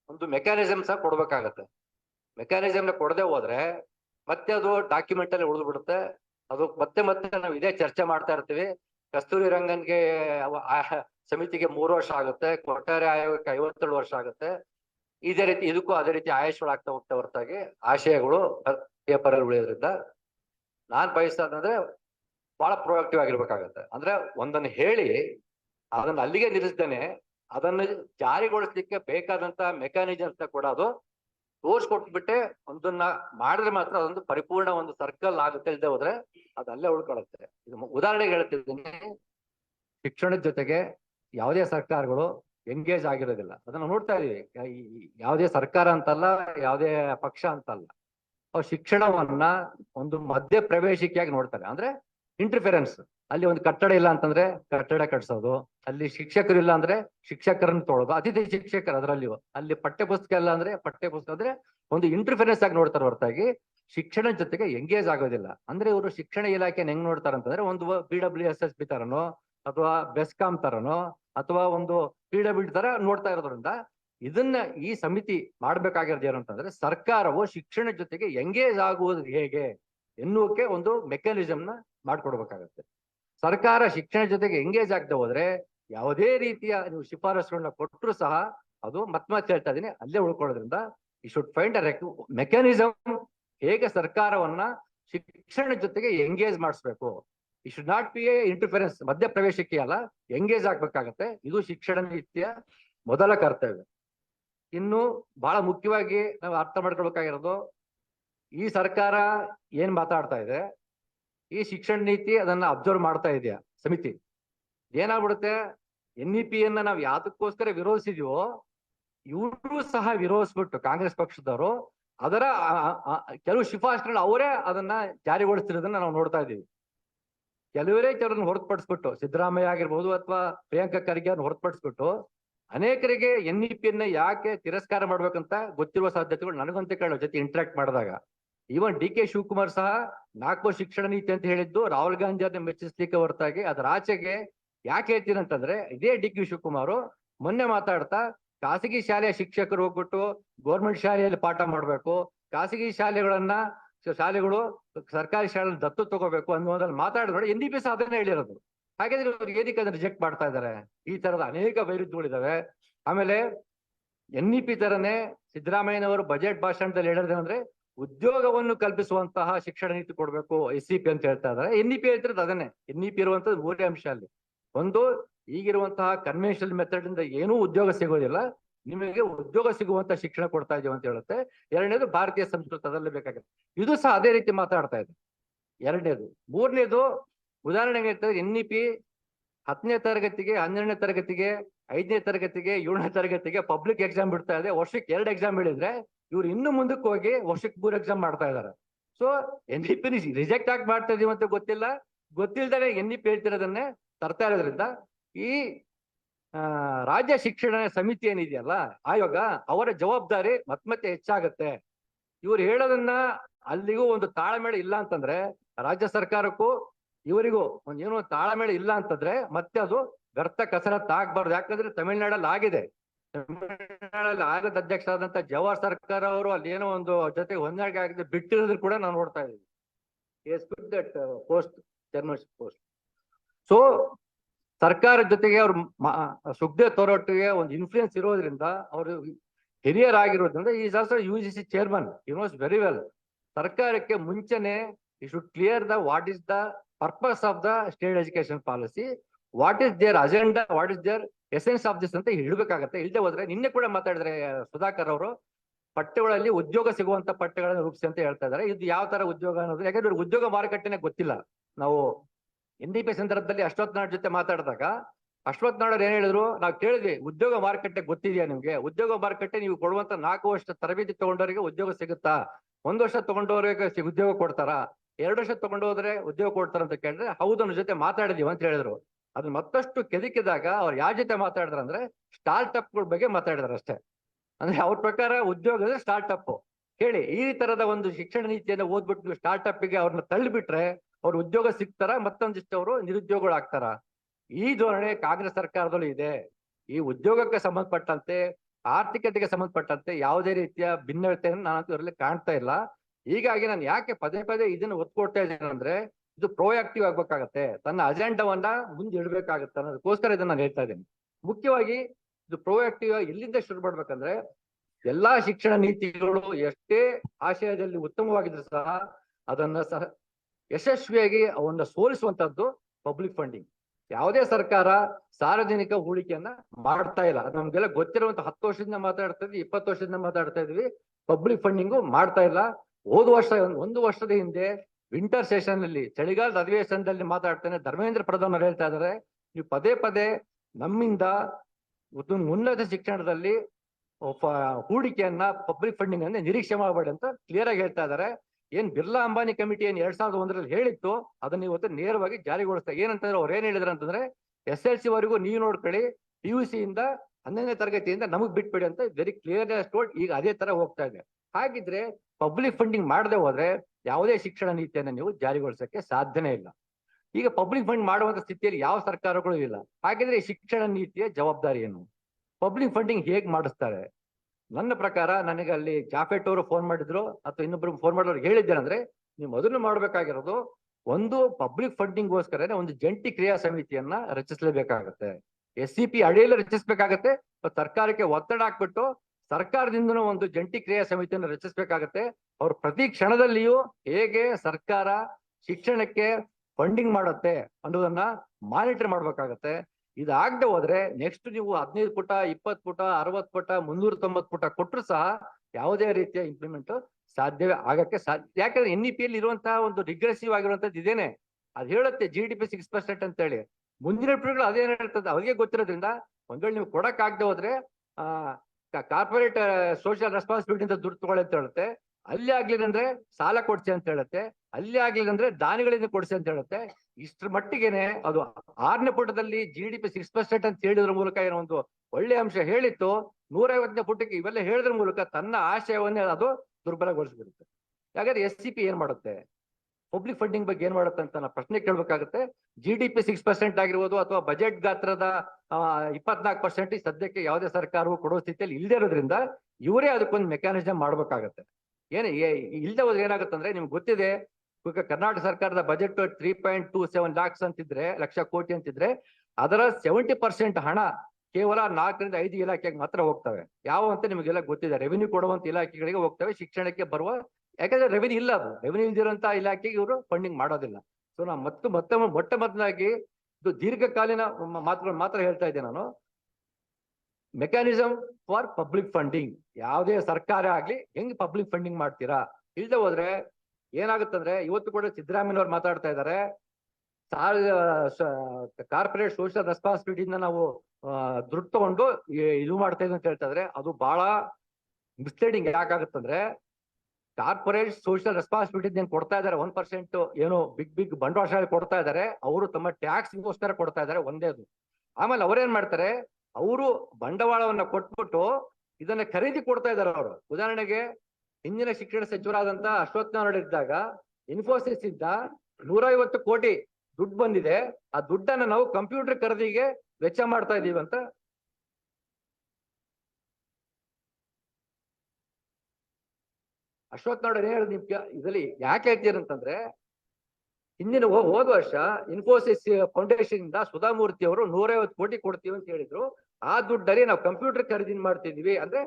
ಒಂದು ಮೆಕ್ಯಾನಿಸಮ್ ಸಹ ಕೊಡ್ಬೇಕಾಗತ್ತೆ. ಮೆಕ್ಯಾನಿಸಮ್ ಕೊಡದೆ ಹೋದ್ರೆ ಮತ್ತೆ ಅದು ಡಾಕ್ಯುಮೆಂಟ್ ಅಲ್ಲಿ ಉಳಿದು ಬಿಡುತ್ತೆ. ಅದು ಮತ್ತೆ ಮತ್ತೆ ನಾವು ಇದೇ ಚರ್ಚೆ ಮಾಡ್ತಾ ಇರ್ತೀವಿ. ಕಸ್ತೂರಿ ರಂಗನ್ಗೆ ಸಮಿತಿಗೆ ಮೂರು ವರ್ಷ ಆಗುತ್ತೆ. ಕೊಟ್ಟಾರೆ ಆಯೋಗಕ್ಕೆ ಐವತ್ತೇಳು ವರ್ಷ ಆಗುತ್ತೆ. ಇದೇ ರೀತಿ ಇದಕ್ಕೂ ಅದೇ ರೀತಿ ಆಯುಷ್ಗಳಾಗ್ತಾ ಹೋಗ್ತಾ ಹೊರತಾಗಿ ಆಶಯಗಳು ಪೇಪರ್ ಅಲ್ಲಿ ಉಳಿಯೋದ್ರಿಂದ ನಾನ್ ಬಯಸ್ತದಂದ್ರೆ ಬಹಳ ಪ್ರೊಡಕ್ಟಿವ್ ಆಗಿರ್ಬೇಕಾಗತ್ತೆ. ಅಂದ್ರೆ ಒಂದನ್ನು ಹೇಳಿ ಅದನ್ನ ಅಲ್ಲಿಗೆ ನಿಲ್ಲಿಸ್ದೇನೆ ಅದನ್ನು ಜಾರಿಗೊಳಿಸ್ಲಿಕ್ಕೆ ಬೇಕಾದಂತ ಮೆಕ್ಯಾನಿಸಮ್ಸ್ ಕೂಡ ಅದು ತೋರ್ಸ್ಕೊಟ್ಬಿಟ್ಟೆ. ಒಂದನ್ನ ಮಾಡಿದ್ರೆ ಮಾತ್ರ ಅದೊಂದು ಪರಿಪೂರ್ಣ ಒಂದು ಸರ್ಕಲ್ ಆಗುತ್ತೆ ಇಲ್ಲದೆ ಹೋದ್ರೆ ಅದು ಅಲ್ಲೇ ಉಳ್ಕೊಳ್ಳುತ್ತೆ. ಇದು ಉದಾಹರಣೆಗೆ ಹೇಳ್ತಿದ್ದೀನಿ. ಶಿಕ್ಷಣದ ಜೊತೆಗೆ ಯಾವುದೇ ಸರ್ಕಾರಗಳು ಎಂಗೇಜ್ ಆಗಿರೋದಿಲ್ಲ. ಅದನ್ನ ನೋಡ್ತಾ ಇದೀವಿ ಯಾವುದೇ ಸರ್ಕಾರ ಅಂತಲ್ಲ, ಯಾವುದೇ ಪಕ್ಷ ಅಂತಲ್ಲ. ಅವ್ರು ಶಿಕ್ಷಣವನ್ನ ಒಂದು ಮಧ್ಯ ಪ್ರವೇಶಿಕೆಯಾಗಿ ನೋಡ್ತಾರೆ. ಅಂದ್ರೆ ಇಂಟರ್ಫಿರೆನ್ಸ್ ಅಲ್ಲಿ ಒಂದು ಕಟ್ಟಡ ಇಲ್ಲ ಅಂತಂದ್ರೆ ಕಟ್ಟಡ ಕಟ್ಸೋದು, ಅಲ್ಲಿ ಶಿಕ್ಷಕರು ಇಲ್ಲ ಅಂದ್ರೆ ಶಿಕ್ಷಕರನ್ನ ತೊಳೋದು, ಅತಿಥಿ ಶಿಕ್ಷಕರು ಅದರಲ್ಲಿಯೂ ಅಲ್ಲಿ ಪಠ್ಯ ಪುಸ್ತಕ ಇಲ್ಲ ಅಂದ್ರೆ ಪಠ್ಯ ಪುಸ್ತಕ ಅಂದ್ರೆ ಒಂದು ಇಂಟರ್ಫಿರೆನ್ಸ್ ಆಗಿ ನೋಡ್ತಾರೆ ಹೊರತಾಗಿ, ಶಿಕ್ಷಣ ಜೊತೆಗೆ ಎಂಗೇಜ್ ಆಗೋದಿಲ್ಲ. ಅಂದ್ರೆ ಇವರು ಶಿಕ್ಷಣ ಇಲಾಖೆನ ಹೆಂಗ್ ನೋಡ್ತಾರೆ ಅಂತಂದ್ರೆ ಒಂದು B W S S B ತರನೋ, ಅಥವಾ ಬೆಸ್ಕಾಂ ತರನೋ, ಅಥವಾ ಒಂದು ಪಿ ಡಬ್ಲ್ಯೂ ತರ ನೋಡ್ತಾ ಇರೋದ್ರಿಂದ ಇದನ್ನ ಈ ಸಮಿತಿ ಮಾಡ್ಬೇಕಾಗಿರೋದು ಏನು ಅಂತಂದ್ರೆ ಸರ್ಕಾರವು ಶಿಕ್ಷಣ ಜೊತೆಗೆ ಎಂಗೇಜ್ ಆಗುವುದು ಹೇಗೆ ಎನ್ನುವಕ್ಕೆ ಒಂದು ಮೆಕ್ಯಾನಿಸಮ್ನ ಮಾಡ್ಕೊಡ್ಬೇಕಾಗತ್ತೆ. ಸರ್ಕಾರ ಶಿಕ್ಷಣ ಜೊತೆಗೆ ಎಂಗೇಜ್ ಆಗದೆ ಹೋದ್ರೆ ಯಾವುದೇ ರೀತಿಯ ನೀವು ಶಿಫಾರಸುಗಳನ್ನ ಕೊಟ್ಟರು ಸಹ ಅದು ಮತ್ ಮತ್ತೆ ಹೇಳ್ತಾ ಇದೀನಿ, ಅಲ್ಲೇ ಉಳ್ಕೊಳ್ಳೋದ್ರಿಂದ ಈ ಶುಡ್ ಫೈಂಡ್ ಅ ಮೆಕ್ಯಾನಿಸಮ್ ಹೇಗೆ ಸರ್ಕಾರವನ್ನ ಶಿಕ್ಷಣ ಜೊತೆಗೆ ಎಂಗೇಜ್ ಮಾಡಿಸ್ಬೇಕು. ಈ should not be a interference ಮಧ್ಯ ಪ್ರವೇಶಕ್ಕೆ ಅಲ್ಲ ಎಂಗೇಜ್ ಆಗ್ಬೇಕಾಗತ್ತೆ. ಇದು ಶಿಕ್ಷಣ ನೀತಿಯ ಮೊದಲ ಕರ್ತವ್ಯ. ಇನ್ನು ಬಹಳ ಮುಖ್ಯವಾಗಿ ನಾವು ಅರ್ಥ ಮಾಡ್ಕೊಳ್ಬೇಕಾಗಿರೋದು, ಈ ಸರ್ಕಾರ ಏನ್ ಮಾತಾಡ್ತಾ ಇದೆ? ಈ ಶಿಕ್ಷಣ ನೀತಿ ಅದನ್ನ ಅಬ್ಸರ್ವ್ ಮಾಡ್ತಾ ಇದೆಯಾ? ಸಮಿತಿ. ಏನಾಗ್ಬಿಡುತ್ತೆ? ಎನ್ ಇ ಪಿ ಅನ್ನ ನಾವು ಯಾತಕ್ಕೋಸ್ಕರ ವಿರೋಧಿಸಿದೀವೋ, ಇವರು ಸಹ ವಿರೋಧಿಸ್ಬಿಟ್ಟು ಕಾಂಗ್ರೆಸ್ ಪಕ್ಷದವರು, ಅದರ ಕೆಲವು ಶಿಫಾರಸುಗಳನ್ನ ಅವರೇ ಅದನ್ನ ಜಾರಿಗೊಳಿಸ್ತಿರೋದನ್ನ ನಾವು ನೋಡ್ತಾ ಇದೀವಿ ಕೆಲವರೇ ಕೆಲವ್ರನ್ನ ಹೊರತುಪಡಿಸ್ಬಿಟ್ಟು, ಸಿದ್ದರಾಮಯ್ಯ ಆಗಿರ್ಬೋದು ಅಥವಾ ಪ್ರಿಯಾಂಕಾ ಖರ್ಗೆ ಅವ್ರನ್ನ ಹೊರತುಪಡಿಸ್ಬಿಟ್ಟು, ಅನೇಕರಿಗೆ ಎನ್ ಇ ಪಿ ಅನ್ನ ಯಾಕೆ ತಿರಸ್ಕಾರ ಮಾಡ್ಬೇಕಂತ ಗೊತ್ತಿರುವ ಸಾಧ್ಯತೆಗಳು ನನಗಂತ ಕೇಳೋ ಜೊತೆ ಇಂಟ್ರಾಕ್ಟ್ ಮಾಡಿದಾಗ. ಈವನ್ ಡಿ ಕೆ ಶಿವಕುಮಾರ್ ಸಹ ನಾಲ್ಕು ಶಿಕ್ಷಣ ನೀತಿ ಅಂತ ಹೇಳಿದ್ದು ರಾಹುಲ್ ಗಾಂಧಿ ಅದನ್ನ ಮೆಚ್ಚಿಸ್ಲಿಕ್ಕೆ ಹೊರತಾಗಿ ಅದರ ಆಚೆಗೆ ಯಾಕೆ ಹೇಳ್ತೀನಿ ಅಂತಂದ್ರೆ ಇದೇ ಡಿ ಕೆ ಶಿವಕುಮಾರ್ ಮೊನ್ನೆ ಮಾತಾಡ್ತಾ ಖಾಸಗಿ ಶಾಲೆಯ ಶಿಕ್ಷಕರು ಹೋಗ್ಬಿಟ್ಟು ಗೌರ್ಮೆಂಟ್ ಶಾಲೆಯಲ್ಲಿ ಪಾಠ ಮಾಡ್ಬೇಕು. ಖಾಸಗಿ ಶಾಲೆಗಳನ್ನ ಶಾಲೆಗಳು ಸರ್ಕಾರಿ ಶಾಲೆ ದತ್ತು ತಗೋಬೇಕು ಅನ್ನೋದ್ರಲ್ಲಿ ಮಾತಾಡಿದ್ರೆ ಎನ್ ಡಿ ಪಿ ಸಾಧನೆ ಹೇಳಿರೋದು. ಹಾಗಾದ್ರೆ ಇವ್ರು ಏನಕ್ಕೆ ಅದನ್ನ ರಿಜೆಕ್ಟ್ ಮಾಡ್ತಾ ಇದ್ದಾರೆ ಈ ತರದ ಅನೇಕ ವೈರುಧ್ಯಗಳಿದಾವೆ ಆಮೇಲೆ ಎನ್ ಇ ಪಿ ತರನೇ ಸಿದ್ದರಾಮಯ್ಯನವರು ಬಜೆಟ್ ಭಾಷಣದಲ್ಲಿ ಹೇಳಿದ್ರೆ ಉದ್ಯೋಗವನ್ನು ಕಲ್ಪಿಸುವಂತಹ ಶಿಕ್ಷಣ ನೀತಿ ಕೊಡ್ಬೇಕು ಎಸ್ ಸಿ ಪಿ ಅಂತ ಹೇಳ್ತಾ ಇದ್ದಾರೆ. ಎನ್ ಇ ಪಿ ಹೇಳ್ತಿರೋದು ಅದನ್ನೇ. ಎನ್ ಇ ಪಿ ಇರುವಂತದ್ದು ಮೂರೇ ಅಂಶ ಅಲ್ಲಿ. ಒಂದು, ಈಗಿರುವಂತಹ ಕನ್ವೆನ್ಷನಲ್ ಮೆಥಡ್ ಇಂದ ಏನೂ ಉದ್ಯೋಗ ಸಿಗೋದಿಲ್ಲ. ನಿಮಗೆ ಉದ್ಯೋಗ ಸಿಗುವಂತ ಶಿಕ್ಷಣ ಕೊಡ್ತಾ ಇದೀವಿ ಅಂತ ಹೇಳುತ್ತೆ. ಎರಡನೇದು ಭಾರತೀಯ ಸಂಸ್ಕೃತಿ, ಅದರಲ್ಲಿ ಬೇಕಾಗುತ್ತೆ ಇದು ಸಹ ಅದೇ ರೀತಿ ಮಾತಾಡ್ತಾ ಇದೆ. ಎರಡನೇದು. ಮೂರನೇದು, ಉದಾಹರಣೆಗೆ ಎನ್ ಇ ಪಿ ಹತ್ತನೇ ತರಗತಿಗೆ, ಹನ್ನೆರಡನೇ ತರಗತಿಗೆ, ಐದನೇ ತರಗತಿಗೆ, ಏಳನೇ ತರಗತಿಗೆ ಪಬ್ಲಿಕ್ ಎಕ್ಸಾಮ್ ಬಿಡ್ತಾ ಇದೆ. ವರ್ಷಕ್ಕೆ ಎರಡು ಎಕ್ಸಾಮ್ ಹೇಳಿದ್ರೆ ಇವ್ರು ಇನ್ನು ಮುಂದಕ್ಕೆ ಹೋಗಿ ವರ್ಷಕ್ಕೆ ಮೂರು ಎಕ್ಸಾಮ್ ಮಾಡ್ತಾ ಇದಾರೆ. So N E P reject ಆಗಿ ಮಾಡ್ತಾ ಇದೀವಿ ಅಂತ ಗೊತ್ತಿಲ್ಲ. ಗೊತ್ತಿಲ್ದಾನೆ ಎನ್ ಇ ಪಿ ಹೇಳ್ತಿರೋದನ್ನೇ ತರ್ತಾ ಇರೋದ್ರಿಂದ ಈ ರಾಜ್ಯ ಶಿಕ್ಷಣ ಸಮಿತಿ ಏನಿದೆಯಲ್ಲ, ಆಯೋಗ ಅವರ ಜವಾಬ್ದಾರಿ ಮತ್ ಮತ್ತೆ ಹೆಚ್ಚಾಗತ್ತೆ. ಇವ್ರು ಹೇಳೋದನ್ನ ಅಲ್ಲಿಗೂ ಒಂದು ತಾಳಮೇಳ ಇಲ್ಲ ಅಂತಂದ್ರೆ ರಾಜ್ಯ ಸರ್ಕಾರಕ್ಕೂ ಇವರಿಗೂ ಒಂದ್ ಏನೋ ತಾಳಮೇಳ ಇಲ್ಲ ಅಂತಂದ್ರೆ ಮತ್ತೆ ಅದು ವ್ಯರ್ಥ ಕಸರತ್ತು ಆಗ್ಬಾರ್ದು ಯಾಕಂದ್ರೆ ತಮಿಳ್ನಾಡಲ್ಲಿ ಆಗಿದೆ. ತಮಿಳ್ನಾಡಲ್ಲಿ ಆಗದ ಅಧ್ಯಕ್ಷ ಆದಂತ ಜವಾಹರ್ ಸರ್ಕಾರ ಅವರು ಅಲ್ಲಿ ಏನೋ ಒಂದು ಜೊತೆ ಹೊಂದಾಣಿಕೆ ಆಗಿದೆ ಬಿಟ್ಟಿರೋದ್ರು ಕೂಡ ನಾವು ನೋಡ್ತಾ ಇದ್ದೀವಿ ದಟ್ ಪೋಸ್ಟ್ ಪೋಸ್ಟ್ ಸೊ ಸರ್ಕಾರ ಜೊತೆಗೆ ಅವ್ರು ಸುಖದೇ ತೋರೊಟ್ಟಿಗೆ ಒಂದು ಇನ್ಫ್ಲೂಯೆನ್ಸ್ ಇರೋದ್ರಿಂದ ಅವರು ಹಿರಿಯರಾಗಿರೋದ್ರಿಂದ is also U G C chairman you knows very well ಸರ್ಕಾರಕ್ಕೆ ಮುಂಚೆನೆ you should clear the what is the purpose of the state education policy what is their agenda what is their essence of this ಅಂತ ಇಡ್ಬೇಕಾಗತ್ತೆ ಇಲ್ಲದೆ ಹೋದ್ರೆ ನಿನ್ನೆ ಕೂಡ ಮಾತಾಡಿದ್ರೆ ಸುಧಾಕರ್ ಅವರು ಪಠ್ಯಗಳಲ್ಲಿ ಉದ್ಯೋಗ ಸಿಗುವಂತ ಪಠ್ಯಗಳನ್ನು ರೂಪಿಸಿ ಅಂತ ಹೇಳ್ತಾ ಇದಾರೆ ಇದು ಯಾವ ತರ ಉದ್ಯೋಗ ಅನ್ನೋದು, ಯಾಕಂದ್ರೆ ಉದ್ಯೋಗ ಮಾರುಕಟ್ಟೆನೆ ಗೊತ್ತಿಲ್ಲ. ನಾವು ಎನ್ ಡಿ ಪಿ ಸಂದರ್ಭದಲ್ಲಿ ಅಶ್ವಥ್ ನಾಡ್ ಜೊತೆ ಮಾತಾಡಿದಾಗ, ಅಶ್ವಥ್ ನಾಡರ್ ಏನ್ ಹೇಳಿದ್ರು? ನಾವು ಕೇಳಿದ್ವಿ, ಉದ್ಯೋಗ ಮಾರುಕಟ್ಟೆ ಗೊತ್ತಿದೆಯಾ ನಿಮ್ಗೆ? ಉದ್ಯೋಗ ಮಾರುಕಟ್ಟೆ ನೀವು ಕೊಡುವಂತ ನಾಲ್ಕು ವರ್ಷ ತರಬೇತಿ ತಗೊಂಡವರಿಗೆ ಉದ್ಯೋಗ ಸಿಗುತ್ತಾ? ಒಂದ್ ವರ್ಷ ತಗೊಂಡವರಿಗೆ ಉದ್ಯೋಗ ಕೊಡ್ತಾರಾ? ಎರಡು ವರ್ಷ ತಗೊಂಡೋದ್ರೆ ಉದ್ಯೋಗ ಕೊಡ್ತಾರ ಅಂತ ಕೇಳಿದ್ರೆ, ಹೌದು ಅನ್ನೋ ಜೊತೆ ಮಾತಾಡಿದೀವಿ ಅಂತ ಹೇಳಿದ್ರು. ಅದನ್ನ ಮತ್ತಷ್ಟು ಕೆದಕಿದಾಗ ಅವ್ರು ಯಾರ ಜೊತೆ ಮಾತಾಡಿದ್ರ ಅಂದ್ರೆ ಸ್ಟಾರ್ಟ್ಗಳ ಬಗ್ಗೆ ಮಾತಾಡಿದಾರೆ ಅಷ್ಟೇ. ಅಂದ್ರೆ ಅವ್ರ ಪ್ರಕಾರ ಉದ್ಯೋಗ ಅಂದ್ರೆ ಸ್ಟಾರ್ಟ್ಅಪ್ ಹೇಳಿ ಈ ತರದ ಒಂದು ಶಿಕ್ಷಣ ನೀತಿಯನ್ನ ಓದ್ಬಿಟ್ಟು ಸ್ಟಾರ್ಟ್ಗೆ ಅವ್ರನ್ನ ತಳ್ಳಿಬಿಟ್ರೆ ಅವ್ರ ಉದ್ಯೋಗ ಸಿಗ್ತಾರ? ಮತ್ತೊಂದಿಷ್ಟು ಅವರು ನಿರುದ್ಯೋಗಗಳು ಆಗ್ತಾರ? ಈ ಧೋರಣೆ ಕಾಂಗ್ರೆಸ್ ಸರ್ಕಾರದಲ್ಲೂ ಇದೆ. ಈ ಉದ್ಯೋಗಕ್ಕೆ ಸಂಬಂಧಪಟ್ಟಂತೆ, ಆರ್ಥಿಕತೆಗೆ ಸಂಬಂಧಪಟ್ಟಂತೆ ಯಾವುದೇ ರೀತಿಯ ಭಿನ್ನತೆಯನ್ನು ನಾನು ಇದರಲ್ಲಿ ಕಾಣ್ತಾ ಇಲ್ಲ. ಹೀಗಾಗಿ ನಾನು ಯಾಕೆ ಪದೇ ಪದೇ ಇದನ್ನ ಒತ್ಕೊಡ್ತಾ ಇದ್ದೇನೆ ಅಂದ್ರೆ ಇದು ಪ್ರೊಯಾಕ್ಟಿವ್ ಆಗ್ಬೇಕಾಗತ್ತೆ. ತನ್ನ ಅಜೆಂಡಾವನ್ನ ಮುಂದೆ ಇಡ್ಬೇಕಾಗತ್ತೆ ಅನ್ನೋದಕ್ಕೋಸ್ಕರ ಇದನ್ನ ನಾನು ಹೇಳ್ತಾ ಇದ್ದೇನೆ. ಮುಖ್ಯವಾಗಿ ಇದು ಪ್ರೊಯಾಕ್ಟಿವ್ ಎಲ್ಲಿಂದ ಶುರು ಮಾಡ್ಬೇಕಂದ್ರೆ ಎಲ್ಲಾ ಶಿಕ್ಷಣ ನೀತಿಗಳು ಎಷ್ಟೇ ಆಶಯದಲ್ಲಿ ಉತ್ತಮವಾಗಿದ್ರು ಸಹ ಅದನ್ನ ಸಹ ಯಶಸ್ವಿಯಾಗಿ ಅವನ್ನ ಸೋಲಿಸುವಂತದ್ದು ಪಬ್ಲಿಕ್ ಫಂಡಿಂಗ್ ಯಾವುದೇ ಸರ್ಕಾರ ಸಾರ್ವಜನಿಕ ಹೂಡಿಕೆಯನ್ನ ಮಾಡ್ತಾ ಇಲ್ಲ. ಅದು ನಮ್ಗೆಲ್ಲ ಗೊತ್ತಿರುವಂತ ಹತ್ತು ವರ್ಷದಿಂದ ಮಾತಾಡ್ತಾ ಇದ್ವಿ, ಇಪ್ಪತ್ತು ವರ್ಷದಿಂದ ಮಾತಾಡ್ತಾ ಇದ್ವಿ. ಪಬ್ಲಿಕ್ ಫಂಡಿಂಗು ಮಾಡ್ತಾ ಇಲ್ಲ. ಹೋದ ವರ್ಷ, ಒಂದು ವರ್ಷದ ಹಿಂದೆ ವಿಂಟರ್ ಸೆಷನ್ ಅಲ್ಲಿ ಚಳಿಗಾಲದ ಅಧಿವೇಶನದಲ್ಲಿ ಮಾತಾಡ್ತಾನೆ, ಧರ್ಮೇಂದ್ರ ಪ್ರಧಾನ್ ಅವರು ಹೇಳ್ತಾ ಇದಾರೆ ನೀವು ಪದೇ ಪದೇ ನಮ್ಮಿಂದ ಒಂದು ಉನ್ನತ ಶಿಕ್ಷಣದಲ್ಲಿ ಹೂಡಿಕೆಯನ್ನ, ಪಬ್ಲಿಕ್ ಫಂಡಿಂಗ್ ಅನ್ನ ನಿರೀಕ್ಷೆ ಮಾಡಬೇಡಿ ಅಂತ ಕ್ಲಿಯರ್ ಆಗಿ ಹೇಳ್ತಾ ಇದಾರೆ ಏನ್ ಬಿರ್ಲಾ ಅಂಬಾನಿ ಕಮಿಟಿ ಏನ್ ಎರಡ್ ಸಾವಿರದ ಒಂದರಲ್ಲಿ ಹೇಳಿತ್ತು, ಅದನ್ನ ಇವತ್ತು ನೇರವಾಗಿ ಜಾರಿಗೊಳಿಸ್ತಾ ಏನಂತಂದ್ರೆ ಅವ್ರು ಏನ್ ಹೇಳಿದ್ರು ಅಂತಂದ್ರೆ, ಎಸ್ ಎಲ್ ಸಿ ವರೆಗೂ ನೀವು ನೋಡ್ಕೊಳ್ಳಿ ಪಿ ಯು ಸಿ ಇಂದ ಹನ್ನೊಂದನೇ ತರಗತಿಯಿಂದ ನಮಗ್ ಬಿಟ್ಬಿಡಿ ಅಂತ ವೆರಿ ಕ್ಲಿಯರ್ ಸ್ಟೋಟ್ ಈಗ ಅದೇ ತರ ಹೋಗ್ತಾ ಇದೆ. ಹಾಗಿದ್ರೆ ಪಬ್ಲಿಕ್ ಫಂಡಿಂಗ್ ಮಾಡದೆ ಹೋದ್ರೆ ಯಾವುದೇ ಶಿಕ್ಷಣ ನೀತಿಯನ್ನ ನೀವು ಜಾರಿಗೊಳಿಸಕ್ಕೆ ಸಾಧ್ಯನೇ ಇಲ್ಲ. ಈಗ ಪಬ್ಲಿಕ್ ಫಂಡ್ ಮಾಡುವಂತ ಸ್ಥಿತಿಯಲ್ಲಿ ಯಾವ ಸರ್ಕಾರಗಳು ಇಲ್ಲ. ಹಾಗಿದ್ರೆ ಶಿಕ್ಷಣ ನೀತಿಯ ಜವಾಬ್ದಾರಿ ಏನು? ಪಬ್ಲಿಕ್ ಫಂಡಿಂಗ್ ಹೇಗ್ ಮಾಡಿಸ್ತಾರೆ? ನನ್ನ ಪ್ರಕಾರ ನನಗೆ ಅಲ್ಲಿ ಜಾಫೆಟ್ ಅವರು ಫೋನ್ ಮಾಡಿದ್ರು ಅಥವಾ ಇನ್ನೊಬ್ಬರು ಫೋನ್ ಮಾಡಿದ್ರು ಹೇಳಿದ್ದೇನೆಂದ್ರೆ ನೀವು ಮೊದಲು ಮಾಡಬೇಕಾಗಿರೋದು ಒಂದು ಪಬ್ಲಿಕ್ ಫಂಡಿಂಗ್ಗೋಸ್ಕರನೇ ಒಂದು ಜಂಟಿ ಕ್ರಿಯಾ ಸಮಿತಿಯನ್ನ ರಚಿಸಲೇಬೇಕಾಗತ್ತೆ. ಎಸ್ ಸಿ ಪಿ ಅಡಿಯಲ್ಲಿ ರಚಿಸಬೇಕಾಗತ್ತೆ. ಸರ್ಕಾರಕ್ಕೆ ಒತ್ತಡ ಹಾಕ್ಬಿಟ್ಟು ಸರ್ಕಾರದಿಂದನೂ ಒಂದು ಜಂಟಿ ಕ್ರಿಯಾ ಸಮಿತಿಯನ್ನು ರಚಿಸಬೇಕಾಗತ್ತೆ. ಅವ್ರು ಪ್ರತಿ ಕ್ಷಣದಲ್ಲಿಯೂ ಹೇಗೆ ಸರ್ಕಾರ ಶಿಕ್ಷಣಕ್ಕೆ ಫಂಡಿಂಗ್ ಮಾಡುತ್ತೆ ಅನ್ನೋದನ್ನ ಮಾನಿಟರ್ ಮಾಡ್ಬೇಕಾಗತ್ತೆ. ಇದಾಗದೆ ಹೋದ್ರೆ ನೆಕ್ಸ್ಟ್ ನೀವು ಹದಿನೈದು ಪುಟ ಇಪ್ಪತ್ ಪುಟ ಅರವತ್ ಪುಟ, ಮುನ್ನೂರ ತೊಂಬತ್ ಪುಟ ಕೊಟ್ಟರು ಸಹ ಯಾವುದೇ ರೀತಿಯ ಇಂಪ್ಲಿಮೆಂಟ್ ಸಾಧ್ಯವೇ ಆಗಕ್ಕೆ ಸಾಧ್ಯ ಯಾಕಂದ್ರೆ ಎನ್ ಇ ಪಿ ಅಲ್ಲಿ ಇರುವಂತಹ ಒಂದು ರಿಗ್ರೆಸಿವ್ ಆಗಿರುವಂತದ್ದು ಇದೇನೆ. ಅದ್ ಹೇಳುತ್ತೆ G D P six percent ಅಂತ ಹೇಳಿ ಮುಂದಿನ ಪೀಳಿಗೆಗಳು ಅದೇನ್ ಹೇಳ್ತದೆ? ಅವ್ರಿಗೆ ಗೊತ್ತಿರೋದ್ರಿಂದ ಒಂದ್ ವೇಳೆ ನೀವು ಕೊಡಕ್ ಆಗದೆ ಹೋದ್ರೆ, ಆ ಕಾರ್ಪೊರೇಟ್ ಸೋಷಿಯಲ್ ರೆಸ್ಪಾನ್ಸಿಬಿಲಿಟಿ ಅಂತ ದುಡ್ಡು ತಗೊಳ್ಳಿ ಅಂತ ಹೇಳುತ್ತೆ. ಅಲ್ಲಿ ಆಗ್ಲಿಲ್ಲ ಅಂದ್ರೆ ಸಾಲ ಕೊಡ್ಸಿ ಅಂತ ಹೇಳುತ್ತೆ. ಅಲ್ಲಿ ಆಗ್ಲಿಲ್ಲ ಅಂದ್ರೆ ದಾನಿಗಳಿಂದ ಕೊಡ್ಸಿ ಅಂತ ಹೇಳುತ್ತೆ. ಇಷ್ಟ್ರ ಮಟ್ಟಿಗೆನೆ ಅದು ಆರನೇ ಪುಟದಲ್ಲಿ G D P six percent ಅಂತ ಹೇಳಿದ್ರ ಮೂಲಕ ಏನೋ ಒಂದು ಒಳ್ಳೆ ಅಂಶ ಹೇಳಿತ್ತು. ನೂರೈವತ್ತನೇ ಪುಟಕ್ಕೆ ಇವೆಲ್ಲ ಹೇಳಿದ್ರ ಮೂಲಕ ತನ್ನ ಆಶಯವನ್ನೇ ಅದು ದುರ್ಬಲಗೊಳಿಸ್ಬಿಡುತ್ತೆ. ಹಾಗಾದ್ರೆ ಎಸ್ ಸಿ ಪಿ ಏನ್ ಮಾಡುತ್ತೆ? ಪಬ್ಲಿಕ್ ಫಂಡಿಂಗ್ ಬಗ್ಗೆ ಏನ್ ಮಾಡುತ್ತೆ ಅಂತ ನಾವು ಪ್ರಶ್ನೆ ಕೇಳಬೇಕಾಗುತ್ತೆ. G D P six percent ಆಗಿರ್ಬೋದು ಅಥವಾ ಬಜೆಟ್ ಗಾತ್ರದ ಇಪ್ಪತ್ನಾಲ್ಕು ಪರ್ಸೆಂಟ್ ಸದ್ಯಕ್ಕೆ ಯಾವುದೇ ಸರ್ಕಾರವು ಕೊಡೋ ಸ್ಥಿತಿಯಲ್ಲಿ ಇಲ್ಲದೆ ಇರೋದ್ರಿಂದ ಇವರೇ ಅದಕ್ಕೊಂದು ಮೆಕ್ಯಾನಿಸಮ್ ಮಾಡಬೇಕಾಗತ್ತೆ. ಏನು ಇಲ್ಲದೆ ಹೋದ್ರೆ ಏನಾಗುತ್ತೆ ಅಂದ್ರೆ ನಿಮ್ಗೆ ಗೊತ್ತಿದೆ ಕರ್ನಾಟಕ ಸರ್ಕಾರದ budget three point two seven lakhs ಅಂತಿದ್ರೆ, ಲಕ್ಷ ಕೋಟಿ ಅಂತಿದ್ರೆ, ಅದರ ಸೆವೆಂಟಿ ಪರ್ಸೆಂಟ್ ಹಣ ಕೇವಲ ನಾಲ್ಕರಿಂದ ಐದು ಇಲಾಖೆಗೆ ಮಾತ್ರ ಹೋಗ್ತವೆ. ಯಾವ ಅಂತ ನಿಮಗೆಲ್ಲ ಗೊತ್ತಿದೆ. ರೆವಿನ್ಯೂ ಕೊಡುವಂತ ಇಲಾಖೆಗಳಿಗೆ ಹೋಗ್ತವೆ. ಶಿಕ್ಷಣಕ್ಕೆ ಬರುವ ಯಾಕಂದ್ರೆ ರೆವಿನ್ಯೂ ಇಲ್ಲ ಅದು. ರೆವಿನ್ಯೂ ಇಲ್ದಿರೋಂತ ಇಲಾಖೆಗೆ ಇವರು ಫಂಡಿಂಗ್ ಮಾಡೋದಿಲ್ಲ. ಸೊ ನಾ ಮತ್ತೆ ಮತ್ತೊಮ್ಮೆ, ಮೊಟ್ಟ ಮೊದಲಾಗಿ ಇದು ದೀರ್ಘಕಾಲೀನ ಮಾತುಗಳು ಮಾತ್ರ ಹೇಳ್ತಾ ಇದ್ದೆ ನಾನು. ಮೆಕ್ಯಾನಿಸಮ್ ಫಾರ್ ಪಬ್ಲಿಕ್ ಫಂಡಿಂಗ್ ಯಾವುದೇ ಸರ್ಕಾರ ಆಗ್ಲಿ ಹೆಂಗ್ ಪಬ್ಲಿಕ್ ಫಂಡಿಂಗ್ ಮಾಡ್ತೀರಾ? ಇಲ್ದೆ ಹೋದ್ರೆ ಏನಾಗುತ್ತಂದ್ರೆ ಇವತ್ತು ಕೂಡ ಸಿದ್ದರಾಮಯ್ಯನವ್ರು ಮಾತಾಡ್ತಾ ಇದ್ದಾರೆ ಕಾರ್ಪೊರೇಟ್ ಸೋಷಿಯಲ್ ಇಂದ ನಾವು ದುಡ್ಡು ತಗೊಂಡು ಇದು ಮಾಡ್ತಾ ಅಂತ ಹೇಳ್ತಾ ಇದ್ರೆ. ಅದು ಬಹಳ ಮಿಸ್ಲೀಡಿಂಗ್ ಯಾಕಾಗುತ್ತಂದ್ರೆ ಕಾರ್ಪೊರೇಟ್ ಸೋಷಿಯಲ್ ರೆಸ್ಪಾನ್ಸಿಬಿಲಿಟಿ ಏನು ಕೊಡ್ತಾ ಇದ್ದಾರೆ. ಒನ್ ಪರ್ಸೆಂಟ್ ಏನು ಬಿಗ್ ಬಿಗ್ ಬಂಡವಾಳ ಕೊಡ್ತಾ ಇದ್ದಾರೆ. ಅವರು ತಮ್ಮ ಟ್ಯಾಕ್ಸ್ ಗೋಸ್ಕರ ಕೊಡ್ತಾ ಇದಾರೆ ಒಂದೇದು ಆಮೇಲೆ ಅವ್ರೇನ್ ಮಾಡ್ತಾರೆ? ಅವರು ಬಂಡವಾಳವನ್ನ ಕೊಟ್ಬಿಟ್ಟು ಇದನ್ನ ಖರೀದಿ ಕೊಡ್ತಾ ಇದ್ದಾರೆ ಅವರು. ಉದಾಹರಣೆಗೆ ಹಿಂದಿನ ಶಿಕ್ಷಣ ಸಚಿವರಾದಂತ ಅಶ್ವಥ್ ನಾರಾಯಣ ಇದ್ದಾಗ ಇನ್ಫೋಸಿಸ್ ಇಂದ ನೂರೈವತ್ತು ಕೋಟಿ ದುಡ್ಡು ಬಂದಿದೆ. ಆ ದುಡ್ಡನ್ನ ನಾವು ಕಂಪ್ಯೂಟರ್ ಖರೀದಿಗೆ ವೆಚ್ಚ ಮಾಡ್ತಾ ಇದೀವಿ ಅಂತ ಅಶ್ವಥ್ ನಾರಾಯಣ ಹೇಳಿ ನಿಮ್ಗೆ ಇದರಲ್ಲಿ ಯಾಕೆ ಹೇಳ್ತೀರ ಅಂತಂದ್ರೆ, ಹಿಂದಿನ ಹೋದ ವರ್ಷ ಇನ್ಫೋಸಿಸ್ ಫೌಂಡೇಶನ್ ಇಂದ ಸುಧಾಮೂರ್ತಿ ಅವರು ನೂರೈವತ್ತು ಕೋಟಿ ಕೊಡ್ತೀವಿ ಅಂತ ಹೇಳಿದ್ರು. ಆ ದುಡ್ಡಲ್ಲಿ ನಾವು ಕಂಪ್ಯೂಟರ್ ಖರೀದಿ ಮಾಡ್ತಿದ್ವಿ ಅಂದ್ರೆ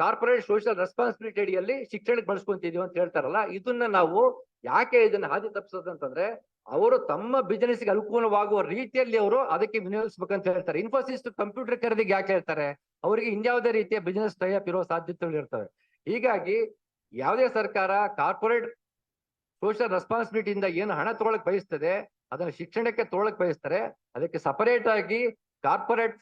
ಕಾರ್ಪೊರೇಟ್ ಸೋಷಿಯಲ್ ರೆಸ್ಪಾನ್ಸಿಬಿಲಿಟಿ ಅಡಿಯಲ್ಲಿ ಶಿಕ್ಷಣಕ್ಕೆ ಬಳಸ್ಕೊಂತಿದೀವಿ ಅಂತ ಹೇಳ್ತಾರಲ್ಲ, ಇದನ್ನ ನಾವು ಯಾಕೆ ಇದನ್ನ ಹಾದಿ ತಪ್ಪಿಸೋದು ಅಂತಂದ್ರೆ, ಅವರು ತಮ್ಮ ಬಿಸಿನೆಸ್ಗೆ ಅನುಕೂಲವಾಗುವ ರೀತಿಯಲ್ಲಿ ಅವರು ಅದಕ್ಕೆ ವಿನಿಯೋಗಿಸ್ಬೇಕಂತ ಹೇಳ್ತಾರೆ. ಇನ್ಫೋಸಿಸ್ ಕಂಪ್ಯೂಟರ್ ಖರೀದಿಗೆ ಯಾಕೆ ಹೇಳ್ತಾರೆ? ಅವರಿಗೆ ಇನ್ಯಾವುದೇ ರೀತಿಯ ಬಿಸಿನೆಸ್ ಟೈಅಪ್ ಇರೋ ಸಾಧ್ಯತೆಗಳು ಇರ್ತವೆ. ಹೀಗಾಗಿ ಯಾವುದೇ ಸರ್ಕಾರ ಕಾರ್ಪೊರೇಟ್ ಸೋಷಿಯಲ್ ರೆಸ್ಪಾನ್ಸಿಬಿಲಿಟಿಯಿಂದ ಏನು ಹಣ ತಗೊಳಕ್ ಬಯಸ್ತದೆ, ಅದನ್ನ ಶಿಕ್ಷಣಕ್ಕೆ ತಗೊಳಕ್ ಬಯಸ್ತಾರೆ, ಅದಕ್ಕೆ ಸಪರೇಟ್ ಆಗಿ ಕಾರ್ಪೊರೇಟ್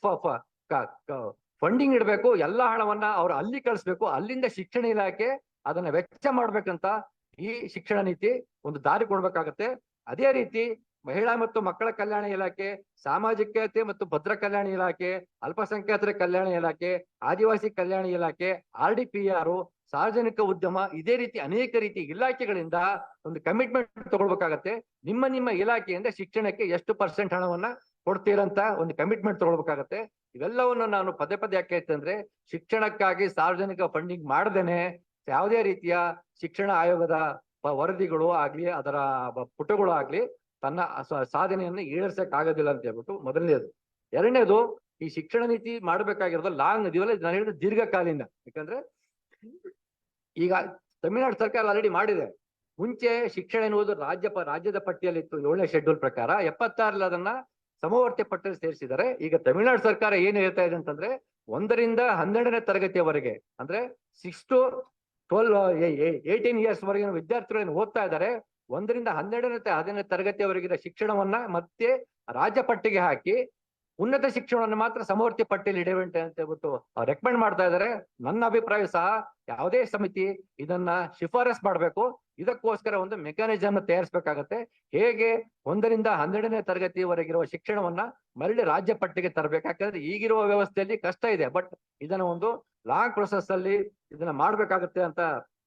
ಫಂಡಿಂಗ್ ಇಡಬೇಕು, ಎಲ್ಲಾ ಹಣವನ್ನ ಅವ್ರು ಅಲ್ಲಿ ಕಳಿಸ್ಬೇಕು, ಅಲ್ಲಿಂದ ಶಿಕ್ಷಣ ಇಲಾಖೆ ಅದನ್ನ ವೆಚ್ಚ ಮಾಡ್ಬೇಕಂತ ಈ ಶಿಕ್ಷಣ ನೀತಿ ಒಂದು ದಾರಿ ಕೊಡ್ಬೇಕಾಗತ್ತೆ. ಅದೇ ರೀತಿ ಮಹಿಳಾ ಮತ್ತು ಮಕ್ಕಳ ಕಲ್ಯಾಣ ಇಲಾಖೆ ಸಾಮಾಜಿಕತೆ ಮತ್ತು ಭದ್ರ ಕಲ್ಯಾಣ ಇಲಾಖೆ, ಅಲ್ಪಸಂಖ್ಯಾತರ ಕಲ್ಯಾಣ ಇಲಾಖೆ, ಆದಿವಾಸಿ ಕಲ್ಯಾಣ ಇಲಾಖೆ, ಆರ್ ಡಿ ಪಿ ಸಾರ್ವಜನಿಕ ಉದ್ಯಮ ಇದೇ ರೀತಿ ಅನೇಕ ರೀತಿ ಇಲಾಖೆಗಳಿಂದ ಒಂದು ಕಮಿಟ್ಮೆಂಟ್ ತಗೊಳ್ಬೇಕಾಗತ್ತೆ. ನಿಮ್ಮ ನಿಮ್ಮ ಇಲಾಖೆಯಿಂದ ಶಿಕ್ಷಣಕ್ಕೆ ಎಷ್ಟು ಪರ್ಸೆಂಟ್ ಹಣವನ್ನ ಕೊಡ್ತೀರಂತ ಒಂದು ಕಮಿಟ್ಮೆಂಟ್ ತಗೊಳ್ಬೇಕಾಗತ್ತೆ. ಇವೆಲ್ಲವನ್ನ ನಾನು ಪದೇ ಪದೇ ಯಾಕೆ ಅಂತಂದ್ರೆ ಶಿಕ್ಷಣಕ್ಕಾಗಿ ಸಾರ್ವಜನಿಕ ಫಂಡಿಂಗ್ ಮಾಡದೇನೆ ಯಾವುದೇ ರೀತಿಯ ಶಿಕ್ಷಣ ಆಯೋಗದ ವರದಿಗಳು ಆಗ್ಲಿ, ಅದರ ಪುಟಗಳು ಆಗ್ಲಿ ತನ್ನ ಸಾಧನೆಯನ್ನ ಈಡೇರ್ಸಕ್ ಆಗೋದಿಲ್ಲ ಅಂತ ಹೇಳ್ಬಿಟ್ಟು ಮೊದಲನೇದು. ಎರಡನೇದು, ಈ ಶಿಕ್ಷಣ ನೀತಿ ಮಾಡ್ಬೇಕಾಗಿರೋದು ಲಾಂಗ್ ಇದೆಯಲ್ಲ ನಾನು ಹೇಳಿದ ದೀರ್ಘಕಾಲೀನ. ಯಾಕಂದ್ರೆ ಈಗ ತಮಿಳುನಾಡು ಸರ್ಕಾರ ಆಲ್ರೆಡಿ ಮಾಡಿದೆ. ಮುಂಚೆ ಶಿಕ್ಷಣ ಎನ್ನುವುದು ರಾಜ್ಯ ರಾಜ್ಯದ ಪಟ್ಟಿಯಲ್ಲಿ ಇತ್ತು ಏಳನೇ ಶೆಡ್ಯೂಲ್ ಪ್ರಕಾರ. ಎಪ್ಪತ್ತಾರಲ್ಲಿ ಅದನ್ನ ಸಮವರ್ತಿ ಪಟ್ಟಿಯಲ್ಲಿ ಸೇರಿಸಿದ್ದಾರೆ. ಈಗ ತಮಿಳುನಾಡು ಸರ್ಕಾರ ಏನ್ ಹೇಳ್ತಾ ಇದೆ ಅಂತಂದ್ರೆ ಒಂದರಿಂದ ಹನ್ನೆರಡನೇ ತರಗತಿಯವರೆಗೆ, ಅಂದ್ರೆ six to twelve eighteen years ವರೆಗಿನ ವಿದ್ಯಾರ್ಥಿಗಳು ಏನು ಓದ್ತಾ ಇದ್ದಾರೆ. ಒಂದರಿಂದ ಹನ್ನೆರಡನೇ ಹದಿನೈದು ತರಗತಿಯವರೆಗಿನ ಶಿಕ್ಷಣವನ್ನ ಮತ್ತೆ ರಾಜ್ಯ ಪಟ್ಟಿಗೆ ಹಾಕಿ ಉನ್ನತ ಶಿಕ್ಷಣವನ್ನು ಮಾತ್ರ ಸಮವರ್ತಿ ಪಟ್ಟಿಯಲ್ಲಿ ಇಡಬೇಕು ಅಂತ ಹೇಳ್ಬಿಟ್ಟು ರೆಕಮೆಂಡ್ ಮಾಡ್ತಾ ಇದ್ದಾರೆ ನನ್ನ ಅಭಿಪ್ರಾಯ ಸಹ ಯಾವುದೇ ಸಮಿತಿ ಇದನ್ನ ಶಿಫಾರಸ್ ಮಾಡಬೇಕು. ಇದಕ್ಕೋಸ್ಕರ ಒಂದು ಮೆಕ್ಯಾನಿಸಮ್ ತಯಾರಿಸಬೇಕಾಗತ್ತೆ. ಹೇಗೆ ಒಂದರಿಂದ ಹನ್ನೆರಡನೇ ತರಗತಿವರೆಗಿರುವ ಶಿಕ್ಷಣವನ್ನ ಮರಳಿ ರಾಜ್ಯ ಪಟ್ಟಿಗೆ ತರಬೇಕು. ಯಾಕಂದ್ರೆ ಈಗಿರುವ ವ್ಯವಸ್ಥೆಯಲ್ಲಿ ಕಷ್ಟ ಇದೆ. ಬಟ್ ಇದನ್ನ ಒಂದು ಲಾಂಗ್ ಪ್ರೊಸೆಸ್ ಅಲ್ಲಿ ಇದನ್ನ ಮಾಡ್ಬೇಕಾಗತ್ತೆ ಅಂತ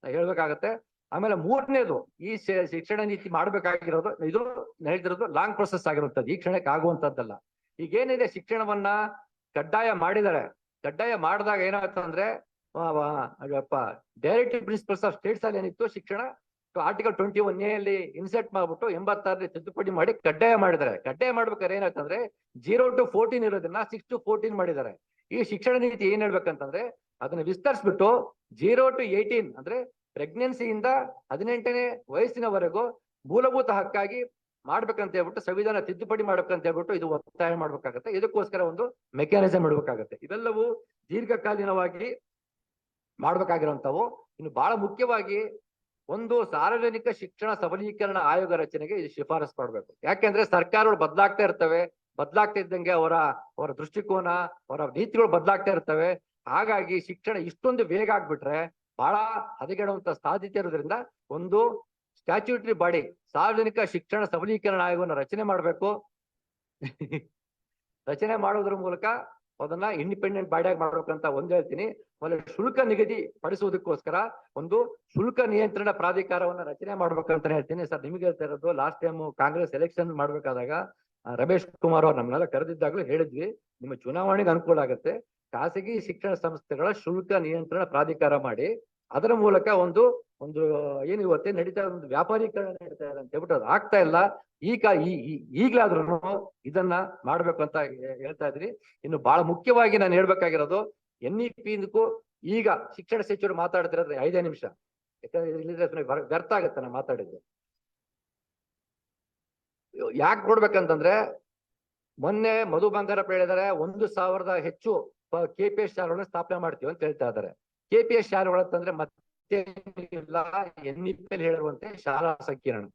ಹೇಳ್ಬೇಕಾಗತ್ತೆ. ಆಮೇಲೆ ಮೂರನೇದು ಈ ಶಿಕ್ಷಣ ನೀತಿ ಮಾಡ್ಬೇಕಾಗಿರೋದು, ಇದು ಹೇಳ್ತಿರೋದು ಲಾಂಗ್ ಪ್ರೊಸೆಸ್ ಆಗಿರುತ್ತದೆ ಈ ಕ್ಷಣಕ್ಕೆ ಆಗುವಂತದ್ದಲ್ಲ ಈಗೇನಿದೆ ಶಿಕ್ಷಣವನ್ನ ಕಡ್ಡಾಯ ಮಾಡಿದ್ದಾರೆ. ಕಡ್ಡಾಯ ಮಾಡಿದಾಗ ಏನಾಗುತ್ತೆ ಅಂದ್ರೆ ಡೈರೆಕ್ಟಿವ್ ಪ್ರಿನ್ಸಿಪಲ್ಸ್ ಆಫ್ ಸ್ಟೇಟ್ಸ್ ಅಲ್ಲಿ ಏನಿತ್ತು, ಶಿಕ್ಷಣ ಆರ್ಟಿಕಲ್ ಟ್ವೆಂಟಿ ಒನ್ ಅಲ್ಲಿ ಇನ್ಸರ್ಟ್ ಮಾಡ್ಬಿಟ್ಟು ಎಂಬತ್ತಾರಲ್ಲಿ ತಿದ್ದುಪಡಿ ಮಾಡಿ ಕಡ್ಡಾಯ ಮಾಡಿದ್ದಾರೆ. ಕಡ್ಡಾಯ ಮಾಡ್ಬೇಕಾದ್ರೆ ಏನಾಯ್ತಂದ್ರೆ ಜೀರೋ ಟು ಫೋರ್ಟೀನ್ ಇರೋದನ್ನ ಸಿಕ್ಸ್ ಟು ಫೋರ್ಟೀನ್ ಮಾಡಿದ್ದಾರೆ. ಈ ಶಿಕ್ಷಣ ನೀತಿ ಏನ್ ಹೇಳ್ಬೇಕಂತಂದ್ರೆ, ಅದನ್ನ ವಿಸ್ತರಿಸ್ಬಿಟ್ಟು ಜೀರೋ ಟು ಏಯ್ಟೀನ್ ಅಂದ್ರೆ ಪ್ರೆಗ್ನೆನ್ಸಿಯಿಂದ ಹದಿನೆಂಟನೇ ವಯಸ್ಸಿನವರೆಗೂ ಮೂಲಭೂತ ಹಕ್ಕಾಗಿ ಮಾಡ್ಬೇಕಂತ ಹೇಳ್ಬಿಟ್ಟು ಸಂವಿಧಾನ ತಿದ್ದುಪಡಿ ಮಾಡ್ಬೇಕಂತ ಹೇಳ್ಬಿಟ್ಟು ಇದು ಒತ್ತಾಯ ಮಾಡ್ಬೇಕಾಗತ್ತೆ. ಇದಕ್ಕೋಸ್ಕರ ಒಂದು ಮೆಕ್ಯಾನಿಸಮ್ ಇಡಬೇಕಾಗತ್ತೆ. ಇವೆಲ್ಲವೂ ದೀರ್ಘಕಾಲೀನವಾಗಿ ಮಾಡ್ಬೇಕಾಗಿರುವಂತವು ಇನ್ನು ಬಹಳ ಮುಖ್ಯವಾಗಿ ಒಂದು ಸಾರ್ವಜನಿಕ ಶಿಕ್ಷಣ ಸಬಲೀಕರಣ ಆಯೋಗ ರಚನೆಗೆ ಇದು ಶಿಫಾರಸ್ ಮಾಡ್ಬೇಕು ಯಾಕೆಂದ್ರೆ ಸರ್ಕಾರಗಳು ಬದಲಾಗ್ತಾ ಇರ್ತವೆ. ಬದಲಾಗ್ತಾ ಇದ್ದಂಗೆ ಅವರ ಅವರ ದೃಷ್ಟಿಕೋನ, ಅವರ ನೀತಿಗಳು ಬದಲಾಗ್ತಾ ಇರ್ತವೆ. ಹಾಗಾಗಿ ಶಿಕ್ಷಣ ಇಷ್ಟೊಂದು ವೇಗ ಆಗ್ಬಿಟ್ರೆ ಬಹಳ ಹದಗೆಡುವಂತ ಸಾಧ್ಯತೆ ಇರೋದ್ರಿಂದ ಒಂದು ಸ್ಟ್ಯಾಚ್ಯೂಟರಿ ಬಾಡಿ ಸಾರ್ವಜನಿಕ ಶಿಕ್ಷಣ ಸಬಲೀಕರಣ ಆಯೋಗವನ್ನು ರಚನೆ ಮಾಡಬೇಕು. ರಚನೆ ಮಾಡೋದ್ರ ಮೂಲಕ ಅದನ್ನ ಇಂಡಿಪೆಂಡೆಂಟ್ ಬಾಡಿಯಾಗಿ ಮಾಡ್ಬೇಕಂತ ಒಂದ್ ಹೇಳ್ತೀನಿ. ಆಮೇಲೆ ಶುಲ್ಕ ನಿಗದಿ ಪಡಿಸುವುದಕ್ಕೋಸ್ಕರ ಒಂದು ಶುಲ್ಕ ನಿಯಂತ್ರಣ ಪ್ರಾಧಿಕಾರವನ್ನ ರಚನೆ ಮಾಡ್ಬೇಕಂತ ಹೇಳ್ತೀನಿ. ಸರ್, ನಿಮಗೆ ಹೇಳ್ತಾ ಇರೋದು ಲಾಸ್ಟ್ ಟೈಮ್ ಕಾಂಗ್ರೆಸ್ ಎಲೆಕ್ಷನ್ ಮಾಡ್ಬೇಕಾದಾಗ ರಮೇಶ್ ಕುಮಾರ್ ಅವ್ರು ನಮ್ಮನ್ನೆಲ್ಲ ಕರೆದಿದ್ದಾಗಲೂ ಹೇಳಿದ್ವಿ. ನಿಮ್ಮ ಚುನಾವಣೆಗೆ ಅನುಕೂಲ ಆಗುತ್ತೆ. ಖಾಸಗಿ ಶಿಕ್ಷಣ ಸಂಸ್ಥೆಗಳ ಶುಲ್ಕ ನಿಯಂತ್ರಣ ಪ್ರಾಧಿಕಾರ ಮಾಡಿ ಅದರ ಮೂಲಕ ಒಂದು ಒಂದು ಏನು ಇವತ್ತೆ ನಡೀತಾ ಒಂದು ವ್ಯಾಪಾರೀಕರಣ ನಡೀತಾ ಇದೆ ಅಂತ ಹೇಳ್ಬಿಟ್ಟು ಅದು ಆಗ್ತಾ ಇಲ್ಲ. ಈಗ ಈಗ್ಲಾದ್ರೂ ಇದನ್ನ ಮಾಡ್ಬೇಕು ಅಂತ ಹೇಳ್ತಾ ಇದ್ರಿ. ಇನ್ನು ಬಹಳ ಮುಖ್ಯವಾಗಿ ನಾನು ಹೇಳ್ಬೇಕಾಗಿರೋದು, ಎನ್ ಇ ಪಿ ಈಗ ಶಿಕ್ಷಣ ಸಚಿವರು ಮಾತಾಡ್ತಿರೋದ್ರೆ ಐದೇ ನಿಮಿಷ. ಯಾಕಂದ್ರೆ ಇಲ್ಲಿದ್ರೆ ವ್ಯರ್ಥ ಆಗತ್ತೆ ನಾನು ಮಾತಾಡಿದ್ದು. ಯಾಕೆ ಕೊಡ್ಬೇಕಂತಂದ್ರೆ, ಮೊನ್ನೆ ಮಧು ಬಂಗಾರಪ್ಪ ಹೇಳಿದಾರೆ, ಒಂದು ಸಾವಿರದ ಹೆಚ್ಚು ಕೆ ಪಿ ಎಸ್ ಶಾಲೆಗಳನ್ನ ಸ್ಥಾಪನೆ ಮಾಡ್ತೀವಿ ಅಂತ ಹೇಳ್ತಾ ಇದಾರೆ ಕೆ ಪಿ ಎಸ್ ಶಾಲೆಗಳು ಅಂತಂದ್ರೆ ಮತ್ತೆ ಎನ್ ಇ ಪಿ ಹೇಳಿರುವಂತೆ ಶಾಲಾ ಸಂಕೀರ್ಣ.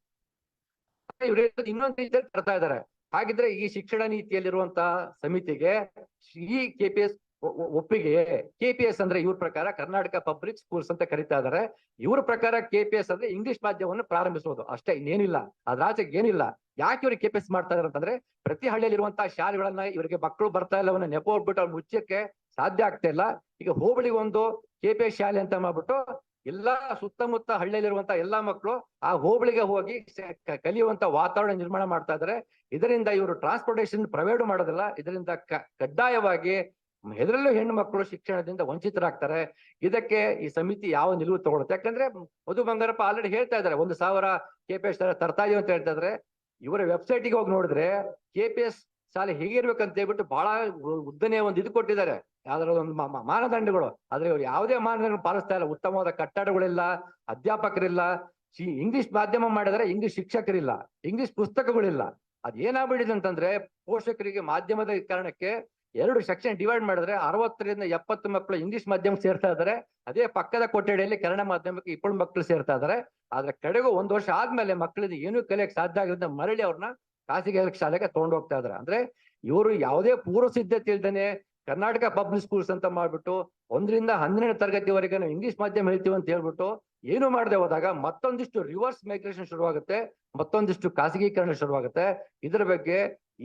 ಇವ್ರು ಇನ್ನೊಂದು ರೀತಿಯಲ್ಲಿ ತರ್ತಾ ಇದಾರೆ ಹಾಗಿದ್ರೆ ಈ ಶಿಕ್ಷಣ ನೀತಿಯಲ್ಲಿರುವಂತಹ ಸಮಿತಿಗೆ ಈ ಕೆ ಪಿ ಎಸ್ ಒಪ್ಪಿಗೆ ಕೆ ಪಿ ಎಸ್ ಅಂದ್ರೆ ಇವ್ರ ಪ್ರಕಾರ ಕರ್ನಾಟಕ ಪಬ್ಲಿಕ್ ಸ್ಕೂಲ್ಸ್ ಅಂತ ಕರಿತಾ ಇದಾರೆ. ಇವ್ರ ಪ್ರಕಾರ ಕೆ ಪಿ ಎಸ್ ಅಂದ್ರೆ ಇಂಗ್ಲಿಷ್ ಮಾಧ್ಯಮವನ್ನು ಪ್ರಾರಂಭಿಸುವುದು. ಅಷ್ಟೇ, ಇನ್ನೇನಿಲ್ಲ. ಅದ್ರಾಚೆಗೆ ಏನಿಲ್ಲ. ಯಾಕೆ ಇವ್ರಿಗೆ ಕೆ ಪಿ ಎಸ್ ಮಾಡ್ತಾ ಇದಾರೆ ಅಂತಂದ್ರೆ ಪ್ರತಿ ಹಳ್ಳಿಯಲ್ಲಿ ಇರುವಂತಹ ಶಾಲೆಗಳನ್ನ ಇವರಿಗೆ ಮಕ್ಕಳು ಬರ್ತಾ ಇಲ್ಲವನ್ನ ನೆಪ ಹೋಗ್ಬಿಟ್ಟು ಅವ್ರು ಮುಚ್ಚಕ್ಕೆ ಸಾಧ್ಯ ಆಗ್ತಾ ಇಲ್ಲ. ಈಗ ಹೋಬಳಿ ಒಂದು ಕೆ ಪಿ ಎಸ್ ಶಾಲೆ ಅಂತ ಮಾಡ್ಬಿಟ್ಟು ಎಲ್ಲಾ ಸುತ್ತಮುತ್ತ ಹಳ್ಳಿಯಲ್ಲಿರುವಂತ ಎಲ್ಲಾ ಮಕ್ಕಳು ಆ ಹೋಬಳಿಗೆ ಹೋಗಿ ಕಲಿಯುವಂತ ವಾತಾವರಣ ನಿರ್ಮಾಣ ಮಾಡ್ತಾ ಇದಾರೆ. ಇದರಿಂದ ಇವರು ಟ್ರಾನ್ಸ್ಪೋರ್ಟೇಶನ್ ಪ್ರೊವೈಡ್ ಮಾಡೋದಿಲ್ಲ. ಇದರಿಂದ ಕಡ್ಡಾಯವಾಗಿ ಹೆದರಲ್ಲೂ ಹೆಣ್ಣು ಮಕ್ಕಳು ಶಿಕ್ಷಣದಿಂದ ವಂಚಿತರಾಗ್ತಾರೆ. ಇದಕ್ಕೆ ಈ ಸಮಿತಿ ಯಾವ ನಿಲುವು ತಗೊಳುತ್ತೆ? ಯಾಕಂದ್ರೆ ಮಧು ಬಂಗಾರಪ್ಪ ಆಲ್ರೆಡಿ ಹೇಳ್ತಾ ಇದ್ದಾರೆ. ಒಂದು ಸಾವಿರ ಕೆ ಪಿ ಎಸ್ ತರ್ತಾ ಇದೀವಿ ಅಂತ ಹೇಳ್ತಾ ಇದ್ರೆ ಇವರ ವೆಬ್ಸೈಟ್ಗೆ ಹೋಗಿ ನೋಡಿದ್ರೆ ಕೆ ಪಿ ಎಸ್ ಶಾಲೆ ಹೇಗಿರ್ಬೇಕಂತ ಹೇಳ್ಬಿಟ್ಟು ಬಹಳ ಉದ್ದನೇ ಒಂದು ಇದು ಕೊಟ್ಟಿದ್ದಾರೆ. ಯಾವ್ದಾರ ಒಂದು ಮಾನದಂಡಗಳು. ಆದ್ರೆ ಇವ್ರು ಯಾವುದೇ ಮಾನದಂಡ ಪಾಲಿಸ್ತಾ ಇಲ್ಲ. ಉತ್ತಮವಾದ ಕಟ್ಟಡಗಳಿಲ್ಲ, ಅಧ್ಯಾಪಕರಿಲ್ಲ ಇಂಗ್ಲಿಷ್ ಮಾಧ್ಯಮ ಮಾಡಿದ್ರೆ ಇಂಗ್ಲಿಷ್ ಶಿಕ್ಷಕರಿಲ್ಲ ಇಂಗ್ಲಿಷ್ ಪುಸ್ತಕಗಳಿಲ್ಲ. ಅದ್ ಅಂತಂದ್ರೆ ಪೋಷಕರಿಗೆ ಮಾಧ್ಯಮದ ಕಾರಣಕ್ಕೆ ಎರಡು ಸೆಕ್ಷನ್ ಡಿವೈಡ್ ಮಾಡಿದ್ರೆ ಅರವತ್ತರಿಂದ ಎಪ್ಪತ್ತು ಮಕ್ಕಳು ಇಂಗ್ಲಿಷ್ ಮಾಧ್ಯಮಕ್ಕೆ ಸೇರ್ತಾ ಇದಾರೆ ಅದೇ ಪಕ್ಕದ ಕೊಠಡಿಯಲ್ಲಿ ಕನ್ನಡ ಮಾಧ್ಯಮಕ್ಕೆ ಇಪ್ಪಳು ಮಕ್ಕಳು ಸೇರ್ತಾ ಇದಾರೆ ಆದ್ರೆ ಕಡೆಗೂ ಒಂದು ವರ್ಷ ಆದ್ಮೇಲೆ ಮಕ್ಕಳಿಗೆ ಏನೂ ಕಲಿಯಕ್ಕೆ ಸಾಧ್ಯ ಆಗಿರೋದ್ರಿಂದ ಮರಳಿ ಅವ್ರನ್ನ ಖಾಸಗಿ ಶಾಲೆಗೆ ಹೋಗ್ತಾ ಇದಾರೆ ಅಂದ್ರೆ ಇವರು ಯಾವುದೇ ಪೂರ್ವ ಸಿದ್ಧತೆ ಇಲ್ದೇನೆ ಕರ್ನಾಟಕ ಪಬ್ಲಿಕ್ ಸ್ಕೂಲ್ಸ್ ಅಂತ ಮಾಡ್ಬಿಟ್ಟು ಒಂದರಿಂದ ಹನ್ನೆರಡನೇ ತರಗತಿವರೆಗೆ ನಾವು ಇಂಗ್ಲಿಷ್ ಮಾಧ್ಯಮ ಹೇಳ್ತೀವಿ ಅಂತ ಹೇಳ್ಬಿಟ್ಟು ಏನು ಮಾಡದೆ ಹೋದಾಗ ಮತ್ತೊಂದಿಷ್ಟು ರಿವರ್ಸ್ ಮೈಗ್ರೇಷನ್ ಶುರುವಾಗುತ್ತೆ, ಮತ್ತೊಂದಿಷ್ಟು ಖಾಸಗೀಕರಣ ಶುರುವಾಗುತ್ತೆ. ಇದರ ಬಗ್ಗೆ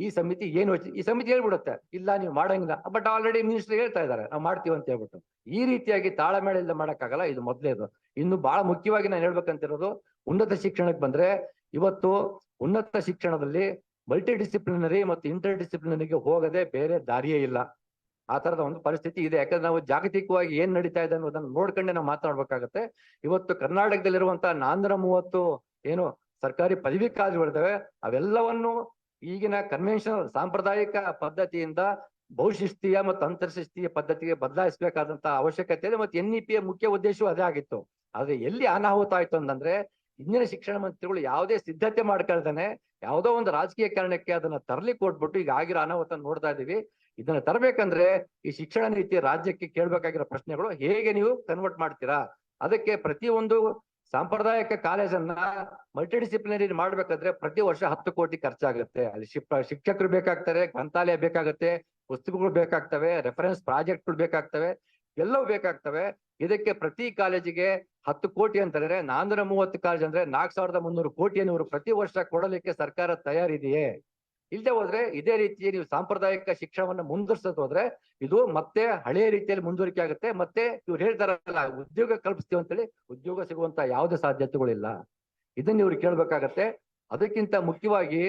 ಈ ಸಮಿತಿ ಏನು ಈ ಸಮಿತಿ ಹೇಳ್ಬಿಡುತ್ತೆ. ಇಲ್ಲ, ನೀವು ಮಾಡಂಗಿಲ್ಲ. ಬಟ್ ಆಲ್ರೆಡಿ ಮಿನಿಸ್ಟರ್ ಹೇಳ್ತಾ ಇದ್ದಾರೆ. ನಾವು ಮಾಡ್ತೀವಿ ಅಂತ ಹೇಳ್ಬಿಟ್ಟು. ಈ ರೀತಿಯಾಗಿ ತಾಳಮೇಳ ಇಲ್ಲ ಮಾಡಕ್ಕಾಗಲ್ಲ, ಇದು ಮೊದಲೇದು. ಇನ್ನು ಬಹಳ ಮುಖ್ಯವಾಗಿ ನಾನು ಹೇಳ್ಬೇಕಂತಿರೋದು, ಉನ್ನತ ಶಿಕ್ಷಣಕ್ಕೆ ಬಂದ್ರೆ ಇವತ್ತು ಉನ್ನತ ಶಿಕ್ಷಣದಲ್ಲಿ ಮಲ್ಟಿ ಡಿಸಿಪ್ಲಿನರಿ ಮತ್ತು ಇಂಟರ್ ಡಿಸಿಪ್ಲಿನರಿಗೆ ಹೋಗದೆ ಬೇರೆ ದಾರಿಯೇ ಇಲ್ಲ. ಆ ತರದ ಒಂದು ಪರಿಸ್ಥಿತಿ ಇದೆ. ಯಾಕಂದ್ರೆ ನಾವು ಜಾಗತಿಕವಾಗಿ ಏನ್ ನಡೀತಾ ಇದೆ ಅನ್ನೋದನ್ನ ನೋಡ್ಕೊಂಡೆ ನಾವು ಮಾತಾಡ್ಬೇಕಾಗತ್ತೆ. ಇವತ್ತು ಕರ್ನಾಟಕದಲ್ಲಿರುವಂತಹ ನಾನ್ನೂರ ಮೂವತ್ತು ಏನು ಸರ್ಕಾರಿ ಪದವಿ ಕಾಲೇಜುಗಳಿದ್ದಾವೆ ಅವೆಲ್ಲವನ್ನು ಈಗಿನ ಕನ್ವೆನ್ಷನಲ್ ಸಾಂಪ್ರದಾಯಿಕ ಪದ್ಧತಿಯಿಂದ ಬಹುಶಿಸ್ತೀಯ ಮತ್ತು ಅಂತರ್ಶಿಸ್ತೀಯ ಪದ್ಧತಿಗೆ ಬದಲಾಯಿಸಬೇಕಾದಂತಹ ಅವಶ್ಯಕತೆ ಇದೆ ಮತ್ತು ಎನ್ ಇ ಪಿಯ ಮುಖ್ಯ ಉದ್ದೇಶವೂ ಅದೇ ಆಗಿತ್ತು. ಆದ್ರೆ ಎಲ್ಲಿ ಅನಾಹುತ ಆಯ್ತು ಅಂತಂದ್ರೆ ಇಂದಿನ ಶಿಕ್ಷಣ ಮಂತ್ರಿಗಳು ಯಾವುದೇ ಸಿದ್ಧತೆ ಮಾಡ್ಕೊಳ್ತಾನೆ ಯಾವುದೋ ಒಂದು ರಾಜಕೀಯ ಕಾರಣಕ್ಕೆ ಅದನ್ನ ತರಲಿ ಕೊಟ್ಬಿಟ್ಟು ಈಗ ಆಗಿರೋ ಅನಾಹುತ ನೋಡ್ತಾ ಇದೀವಿ. ಇದನ್ನ ತರಬೇಕಂದ್ರೆ ಈ ಶಿಕ್ಷಣ ನೀತಿ ರಾಜ್ಯಕ್ಕೆ ಕೇಳ್ಬೇಕಾಗಿರೋ ಪ್ರಶ್ನೆಗಳು ಹೇಗೆ ನೀವು ಕನ್ವರ್ಟ್ ಮಾಡ್ತೀರಾ? ಅದಕ್ಕೆ ಪ್ರತಿಯೊಂದು ಸಾಂಪ್ರದಾಯಿಕ ಕಾಲೇಜನ್ನ ಮಲ್ಟಿ ಡಿಸಿಪ್ಲಿನರಿ ಮಾಡ್ಬೇಕಾದ್ರೆ ಪ್ರತಿ ವರ್ಷ ಹತ್ತು ಕೋಟಿ ಖರ್ಚಾಗುತ್ತೆ. ಅಲ್ಲಿ ಶಿಪ್, ಶಿಕ್ಷಕರು ಬೇಕಾಗ್ತಾರೆ, ಗ್ರಂಥಾಲಯ ಬೇಕಾಗುತ್ತೆ, ಪುಸ್ತಕಗಳು ಬೇಕಾಗ್ತವೆ ರೆಫರೆನ್ಸ್ ಪ್ರಾಜೆಕ್ಟ್ಗಳು ಬೇಕಾಗ್ತವೆ, ಎಲ್ಲವೂ ಬೇಕಾಗ್ತವೆ. ಇದಕ್ಕೆ ಪ್ರತಿ ಕಾಲೇಜಿಗೆ ಹತ್ತು ಕೋಟಿ ಅಂತಂದ್ರೆ ನಾನ್ನೂರ ಮೂವತ್ತು ಕಾಲೇಜ್ ಅಂದ್ರೆ ನಾಲ್ಕ್ ಸಾವಿರದ ಮುನ್ನೂರು ಕೋಟಿಯನ್ನು ಇವರು ಪ್ರತಿ ವರ್ಷ ಕೊಡಲಿಕ್ಕೆ ಸರ್ಕಾರ ತಯಾರಿದೆಯೇ? ಇಲ್ಲದೆ ಹೋದ್ರೆ ಇದೇ ರೀತಿ ನೀವು ಸಾಂಪ್ರದಾಯಿಕ ಶಿಕ್ಷಣವನ್ನ ಮುಂದುವರ್ಸೋದು ಹೋದ್ರೆ ಇದು ಮತ್ತೆ ಹಳೆಯ ರೀತಿಯಲ್ಲಿ ಮುಂದುವರಿಕೆ ಆಗುತ್ತೆ. ಮತ್ತೆ ಇವ್ರು ಹೇಳ್ತಾರಲ್ಲ, ಉದ್ಯೋಗ ಕಲ್ಪಿಸ್ತೀವಿ ಅಂತೇಳಿ ಉದ್ಯೋಗ ಸಿಗುವಂತ ಯಾವುದೇ ಸಾಧ್ಯತೆಗಳಿಲ್ಲ. ಇದನ್ನ ಇವ್ರು ಕೇಳ್ಬೇಕಾಗತ್ತೆ. ಅದಕ್ಕಿಂತ ಮುಖ್ಯವಾಗಿ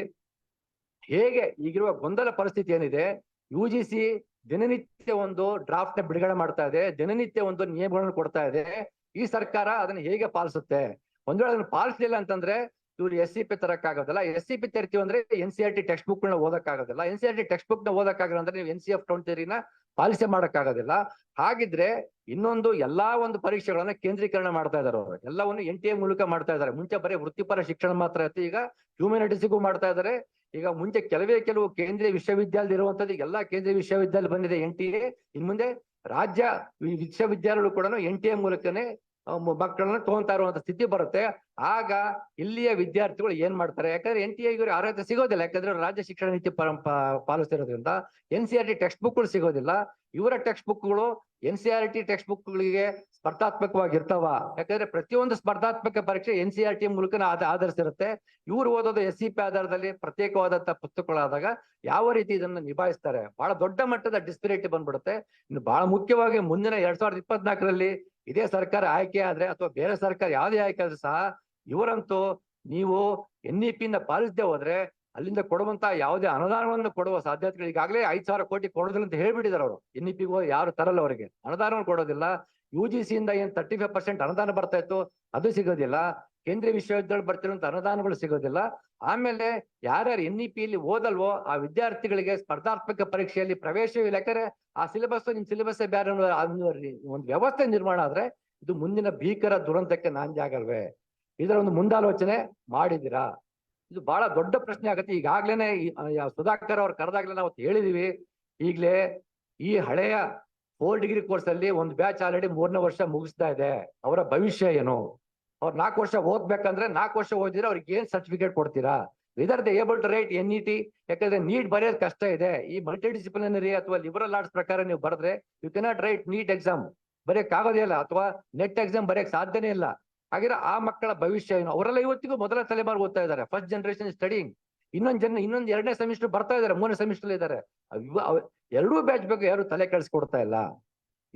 ಹೇಗೆ ಈಗಿರುವ ಗೊಂದಲ ಪರಿಸ್ಥಿತಿ ಏನಿದೆ ಯು ಜಿ ದಿನನಿತ್ಯ ಒಂದು ಡ್ರಾಫ್ಟ್ನ ಬಿಡುಗಡೆ ಮಾಡ್ತಾ ಇದೆ, ದಿನನಿತ್ಯ ಒಂದು ನಿಯಮಗಳನ್ನು ಕೊಡ್ತಾ ಇದೆ. ಈ ಸರ್ಕಾರ ಅದನ್ನ ಹೇಗೆ ಪಾಲಿಸುತ್ತೆ? ಒಂದ್ ವೇಳೆ ಅದನ್ನ ಪಾಲಿಸ್ಲಿಲ್ಲ ಅಂತಂದ್ರೆ ಇವ್ರು ಎಸ್ ಸಿ ಪಿ ತರಕ್ಕಾಗೋದಿಲ್ಲ ಎಸ್ ಸಿ ಪಿ ತರ್ತೀವಿ ಅಂದ್ರೆ ಎನ್ ಸಿ ಆರ್ ಟಿ ಟೆಕ್ಸ್ಟ್ ಬುಕ್ನ ಓದಕ್ಕಾಗೋದಿಲ್ಲ. ಎನ್ ಸಿ ಆರ್ ಟಿ ಟೆಕ್ಸ್ಟ್ ಬುಕ್ನ ಓದಕ್ಕಾಗಲ್ಲ ಅಂದ್ರೆ ನೀವು ಎನ್ ಸಿ ಎಫ್ ಟ್ವೆಂಟಿನ ಪಾಲಿಸಿ ಮಾಡಕ್ಕಾಗೋದಿಲ್ಲ. ಹಾಗಿದ್ರೆ ಇನ್ನೊಂದು ಎಲ್ಲಾ ಒಂದು ಪರೀಕ್ಷೆಗಳನ್ನ ಕೇಂದ್ರೀಕರಣ ಮಾಡ್ತಾ ಇದಾರೆ ಅವರು. ಎಲ್ಲವನ್ನು ಎನ್ ಟಿ ಎ ಮೂಲಕ ಮಾಡ್ತಾ ಇದಾರೆ. ಮುಂಚೆ ಬರೀ ವೃತ್ತಿಪರ ಶಿಕ್ಷಣ ಮಾತ್ರ ಇತ್ತು. ಈಗ ಹ್ಯೂಮ್ಯಾನಿಟೀಸ್ಗೂ ಮಾಡ್ತಾ ಇದಾರೆ. ಈಗ ಮುಂಚೆ ಕೆಲವೇ ಕೆಲವು ಕೇಂದ್ರೀಯ ವಿಶ್ವವಿದ್ಯಾಲಯ ಇರುವಂತದ್ದು ಎಲ್ಲಾ ಕೇಂದ್ರೀಯ ವಿಶ್ವವಿದ್ಯಾಲಯ ಬಂದಿದೆ ಎನ್ ಟಿ ಎ ಇನ್ ಮುಂದೆ ರಾಜ್ಯ ವಿಶ್ವವಿದ್ಯಾಲಯಗಳು ಕೂಡ ಎನ್ ಟಿ ಎ ಮೂಲಕನೇ ಮಕ್ಕಳನ್ನ ತಗೊಂತಾ ಇರುವಂತ ಸ್ಥಿತಿ ಬರುತ್ತೆ. ಆಗ ಇಲ್ಲಿಯ ವಿದ್ಯಾರ್ಥಿಗಳು ಏನ್ ಮಾಡ್ತಾರೆ? ಯಾಕಂದ್ರೆ ಎನ್ ಟಿ ಎ ಅರ್ಹತೆ ಸಿಗೋದಿಲ್ಲ. ಯಾಕಂದ್ರೆ ರಾಜ್ಯ ಶಿಕ್ಷಣ ನೀತಿ ಪಾಲಿಸ್ತಿರೋದ್ರಿಂದ ಎನ್ ಸಿ ಆರ್ ಟಿ ಟೆಕ್ಸ್ಟ್ ಬುಕ್ಗಳು ಸಿಗೋದಿಲ್ಲ. ಇವರ ಟೆಕ್ಸ್ಟ್ ಬುಕ್ಗಳು N C R T textbook ಗಳಿಗೆ ಸ್ಪರ್ಧಾತ್ಮಕವಾಗಿರ್ತಾವ. ಯಾಕಂದ್ರೆ ಪ್ರತಿಯೊಂದು ಸ್ಪರ್ಧಾತ್ಮಕ ಪರೀಕ್ಷೆ ಎನ್ ಸಿ ಆರ್ ಟಿ ಮೂಲಕ ಆಧರಿಸಿರುತ್ತೆ. ಇವ್ರು ಓದೋದು ಎಸ್ ಸಿ ಪಿ ಆಧಾರದಲ್ಲಿ ಪ್ರತ್ಯೇಕವಾದಂತಹ ಪುಸ್ತಕಗಳಾದಾಗ ಯಾವ ರೀತಿ ಇದನ್ನ ನಿಭಾಯಿಸ್ತಾರೆ? ಬಹಳ ದೊಡ್ಡ ಮಟ್ಟದ ಡಿಸ್ಪಿರಿಟಿ ಬಂದ್ಬಿಡುತ್ತೆ. ಇನ್ನು ಬಹಳ ಮುಖ್ಯವಾಗಿ ಮುಂದಿನ ಎರಡ್ ಸಾವಿರದ ಇಪ್ಪತ್ನಾಲ್ಕರಲ್ಲಿ ಇದೇ ಸರ್ಕಾರ ಆಯ್ಕೆ ಆದ್ರೆ ಅಥವಾ ಬೇರೆ ಸರ್ಕಾರ ಯಾವುದೇ ಆಯ್ಕೆ ಆದ್ರೂ ಸಹ ಇವರಂತೂ ನೀವು ಎನ್ ಇ ಪಿಯಿಂದ ಪಾಲಿಸದೆ ಹೋದ್ರೆ ಅಲ್ಲಿಂದ ಕೊಡುವಂತ ಯಾವುದೇ ಅನುದಾನವನ್ನು ಕೊಡುವ ಸಾಧ್ಯತೆಗಳು ಈಗಾಗಲೇ ಐದ್ ಸಾವಿರ ಕೋಟಿ ಕೊಡೋದಿಲ್ಲ ಅಂತ ಹೇಳ್ಬಿಟ್ಟಿದ್ದಾರೆ ಅವರು. ಎನ್ ಇ ಪಿಗೂ ಯಾರು ತರಲ್ಲ ಅವರಿಗೆ. ಅನುದಾನವನ್ನು ಕೊಡೋದಿಲ್ಲ. ಯು ಜಿ ಸಿ ಇಂದ ಏನ್ ತರ್ಟಿ ಫೈವ್ ಪರ್ಸೆಂಟ್ ಅನುದಾನ ಬರ್ತಾ ಇತ್ತು, ಅದು ಸಿಗೋದಿಲ್ಲ. ಕೇಂದ್ರೀಯ ವಿಶ್ವವಿದ್ಯಾಲಯ ಬರ್ತಿರುವಂತ ಅನುದಾನಗಳು ಸಿಗೋದಿಲ್ಲ. ಆಮೇಲೆ ಯಾರ್ಯಾರು ಎನ್ ಇ ಪಿಲಿ ಓದಲ್ವೋ ಆ ವಿದ್ಯಾರ್ಥಿಗಳಿಗೆ ಸ್ಪರ್ಧಾತ್ಮಕ ಪರೀಕ್ಷೆಯಲ್ಲಿ ಪ್ರವೇಶವಿಲ್ಲ ಯಾಕಂದ್ರೆ ಆ ಸಿಲೆಬಸ್ ನಿಮ್ ಸಿಲೆಬಸ್ ಬೇರೆ ಒಂದು ವ್ಯವಸ್ಥೆ ನಿರ್ಮಾಣ ಆದ್ರೆ ಇದು ಮುಂದಿನ ಭೀಕರ ದುರಂತಕ್ಕೆ ನಾಂದಿ ಆಗಲ್ವೇ? ಇದರ ಒಂದು ಮುಂದಾಲೋಚನೆ ಮಾಡಿದಿರಾ ಇದು ಬಹಳ ದೊಡ್ಡ ಪ್ರಶ್ನೆ ಆಗತ್ತೆ. ಈಗಾಗ್ಲೇನೆ ಸುಧಾಕರ್ ಅವ್ರು ಕರೆದಾಗ್ಲೇ ನಾವು ಹೇಳಿದೀವಿ. ಈಗ್ಲೇ ಈ ಹಳೆಯ ಫೋರ್ ಡಿಗ್ರಿ ಕೋರ್ಸ್ ಅಲ್ಲಿ ಒಂದು ಬ್ಯಾಚ್ ಆಲ್ರೆಡಿ ಮೂರನೇ ವರ್ಷ ಮುಗಿಸ್ತಾ ಇದೆ. ಅವರ ಭವಿಷ್ಯ ಏನು? ಅವ್ರು ನಾಲ್ಕು ವರ್ಷ ಓದ್ಬೇಕಂದ್ರೆ ನಾಲ್ಕು ವರ್ಷ ಓದಿದ್ರೆ ಅವ್ರಿಗೆ ಏನ್ ಸರ್ಟಿಫಿಕೇಟ್ ಕೊಡ್ತೀರಾ? Whether the able to write N E T ಯಾಕಂದ್ರೆ ನೀಟ್ ಬರೆಯೋದು ಕಷ್ಟ ಇದೆ. ಈ ಮಲ್ಟಿ ಡಿಸಿಪ್ಲಿನರಿ ಅಥವಾ ಲಿಬರಲ್ ಆರ್ಟ್ಸ್ ಪ್ರಕಾರ ನೀವು ಬರೆದ್ರೆ you cannot write NEET exam ಬರೆಯಕ್ ಆಗೋದೇ ಇಲ್ಲ ಅಥವಾ ನೆಟ್ ಎಕ್ಸಾಮ್ ಬರೆಯಕ್ ಸಾಧ್ಯನೇ ಇಲ್ಲ. ಹಾಗಿದ್ರೆ ಆ ಮಕ್ಕಳ ಭವಿಷ್ಯ ಏನು? ಅವರೆಲ್ಲ ಇವತ್ತಿಗೂ ಮೊದಲ ತಲೆಮಾರು ಓದ್ತಾ ಇದ್ದಾರೆ. ಫಸ್ಟ್ ಜನರೇಷನ್ ಸ್ಟಡಿಂಗ್ ಇನ್ನೊಂದ್ ಜನ, ಇನ್ನೊಂದ್ ಎರಡನೇ ಸೆಮಿಸ್ಟರ್ ಬರ್ತಾ ಇದಾರೆ ಮೂರನೇ ಸೆಮಿಸ್ಟರ್ ಇದ್ದಾರೆ. ಎರಡೂ ಬ್ಯಾಚ್ ಬೇಕು ಯಾರು ತಲೆ ಕೆಡಿಸ್ಕೊಡ್ತಾ ಇಲ್ಲ.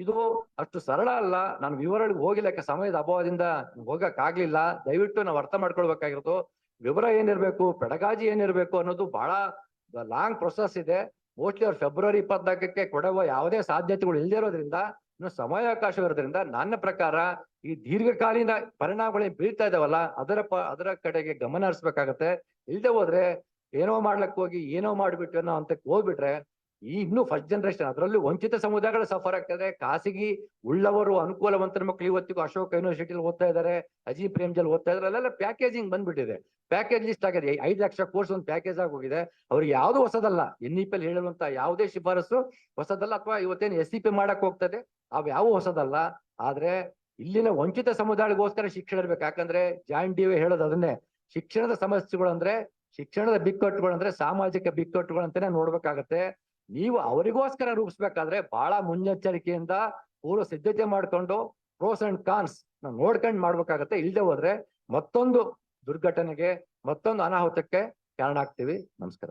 ಇದು ಅಷ್ಟು ಸರಳ ಅಲ್ಲ. ನಾನು ವಿವರಗಳಿಗೆ ಹೋಗಿಲ್ಲ. ಯಾಕೆ ಸಮಯದ ಅಭಾವದಿಂದ ಹೋಗಕ್ಕಾಗ್ಲಿಲ್ಲ. ದಯವಿಟ್ಟು ನಾವು ಅರ್ಥ ಮಾಡ್ಕೊಳ್ಬೇಕಾಗಿರೋದು. ವಿವರ ಏನಿರ್ಬೇಕು, ಪೆಡಗಾಜಿ ಏನಿರ್ಬೇಕು ಅನ್ನೋದು ಬಹಳ ಲಾಂಗ್ ಪ್ರೊಸೆಸ್ ಇದೆ. ಮೋಸ್ಟ್ಲಿ ಅವ್ರು ಫೆಬ್ರವರಿ ಇಪ್ಪತ್ನಾಲ್ಕಕ್ಕೆ ಕೊಡುವ ಯಾವುದೇ ಸಾಧ್ಯತೆಗಳು ಇಲ್ದಿರೋದ್ರಿಂದ ಇನ್ನು ಸಮಯಾವಕಾಶ ಇರೋದ್ರಿಂದ ನನ್ನ ಪ್ರಕಾರ ಈ ದೀರ್ಘಕಾಲೀನ ಪರಿಣಾಮಗಳು ಏನ್ ಬೀಳ್ತಾ ಇದಾವಲ್ಲ, ಅದರ ಪ, ಅದರ ಕಡೆಗೆ ಗಮನ ಹರಿಸ್ಬೇಕಾಗತ್ತೆ. ಇಲ್ದೆ ಹೋದ್ರೆ ಏನೋ ಮಾಡ್ಲಕ್ ಹೋಗಿ, ಏನೋ ಮಾಡ್ಬಿಟ್ಟು ಅನ್ನೋ ಅಂತಕ್ಕೆ ಹೋಗ್ಬಿಟ್ರೆ ಈ ಇನ್ನು ಫಸ್ಟ್ ಜನರೇಷನ್ ಅದರಲ್ಲೂ ವಂಚಿತ ಸಮುದಾಯಗಳು ಸಫರ್ ಆಗ್ತದೆ. ಖಾಸಗಿ ಉಳ್ಳವರು, ಅನುಕೂಲವಂತರ ಮಕ್ಕಳು ಇವತ್ತಿಗೂ ಅಶೋಕ್ ಯೂನಿವರ್ಸಿಟಿಲಿ ಓದ್ತಾ ಇದ್ದಾರೆ ಅಜಿ ಪ್ರೇಮ್ಜಲ್ ಓದ್ತಾ ಇದಾರೆ, ಅಲ್ಲೆಲ್ಲ ಪ್ಯಾಕೇಜಿಂಗ್ ಬಂದ್ಬಿಟ್ಟಿದೆ. ಪ್ಯಾಕೇಜ್ ಲಿಸ್ಟ್ ಆಗಿದೆ. ಐದು ಲಕ್ಷ ಕೋರ್ಸ್ ಒಂದು ಪ್ಯಾಕೇಜ್ ಆಗಿ ಹೋಗಿದೆ. ಅವ್ರಿಗೆ ಯಾವ್ದು ಹೊಸದಲ್ಲ. ಎನ್ ಇ ಪಿ ಹೇಳುವಂತ ಯಾವುದೇ ಶಿಫಾರಸು ಹೊಸದಲ್ಲ ಅಥವಾ ಇವತ್ತೇನು ಎಸ್ ಸಿ ಪಿ ಮಾಡಕ್ ಹೋಗ್ತದೆ? ಅವ್ ಯಾವ ಹೊಸದಲ್ಲ? ಆದ್ರೆ ಇಲ್ಲಿನ ವಂಚಿತ ಸಮುದಾಯಗಳಿಗೋಸ್ಕರ ಶಿಕ್ಷಣ ಇರ್ಬೇಕು. ಯಾಕಂದ್ರೆ ಜಾನ್ ಡಿ ಹೇಳೋದು ಅದನ್ನೇ. ಶಿಕ್ಷಣದ ಸಮಸ್ಯೆಗಳು ಅಂದ್ರೆ ಶಿಕ್ಷಣದ ಬಿಕ್ಕಟ್ಟುಗಳು ಅಂದ್ರೆ ಸಾಮಾಜಿಕ ಬಿಕ್ಕಟ್ಟುಗಳು ಅಂತಾನೆ ನೋಡ್ಬೇಕಾಗತ್ತೆ. ನೀವು ಅವರಿಗೋಸ್ಕರ ರೂಪಿಸ್ಬೇಕಾದ್ರೆ ಬಹಳ ಮುನ್ನೆಚ್ಚರಿಕೆಯಿಂದ ಪೂರ್ವ ಸಿದ್ಧತೆ ಮಾಡ್ಕೊಂಡು ಪ್ರೋಸ್ ಅಂಡ್ ಕಾನ್ಸ್ ನೋಡ್ಕೊಂಡು ಮಾಡ್ಬೇಕಾಗತ್ತೆ. ಇಲ್ದೆ ಹೋದ್ರೆ ಮತ್ತೊಂದು ದುರ್ಘಟನೆಗೆ ಮತ್ತೊಂದು ಅನಾಹುತಕ್ಕೆ ಕಾರಣ ಆಗ್ತೀವಿ ನಮಸ್ಕಾರ.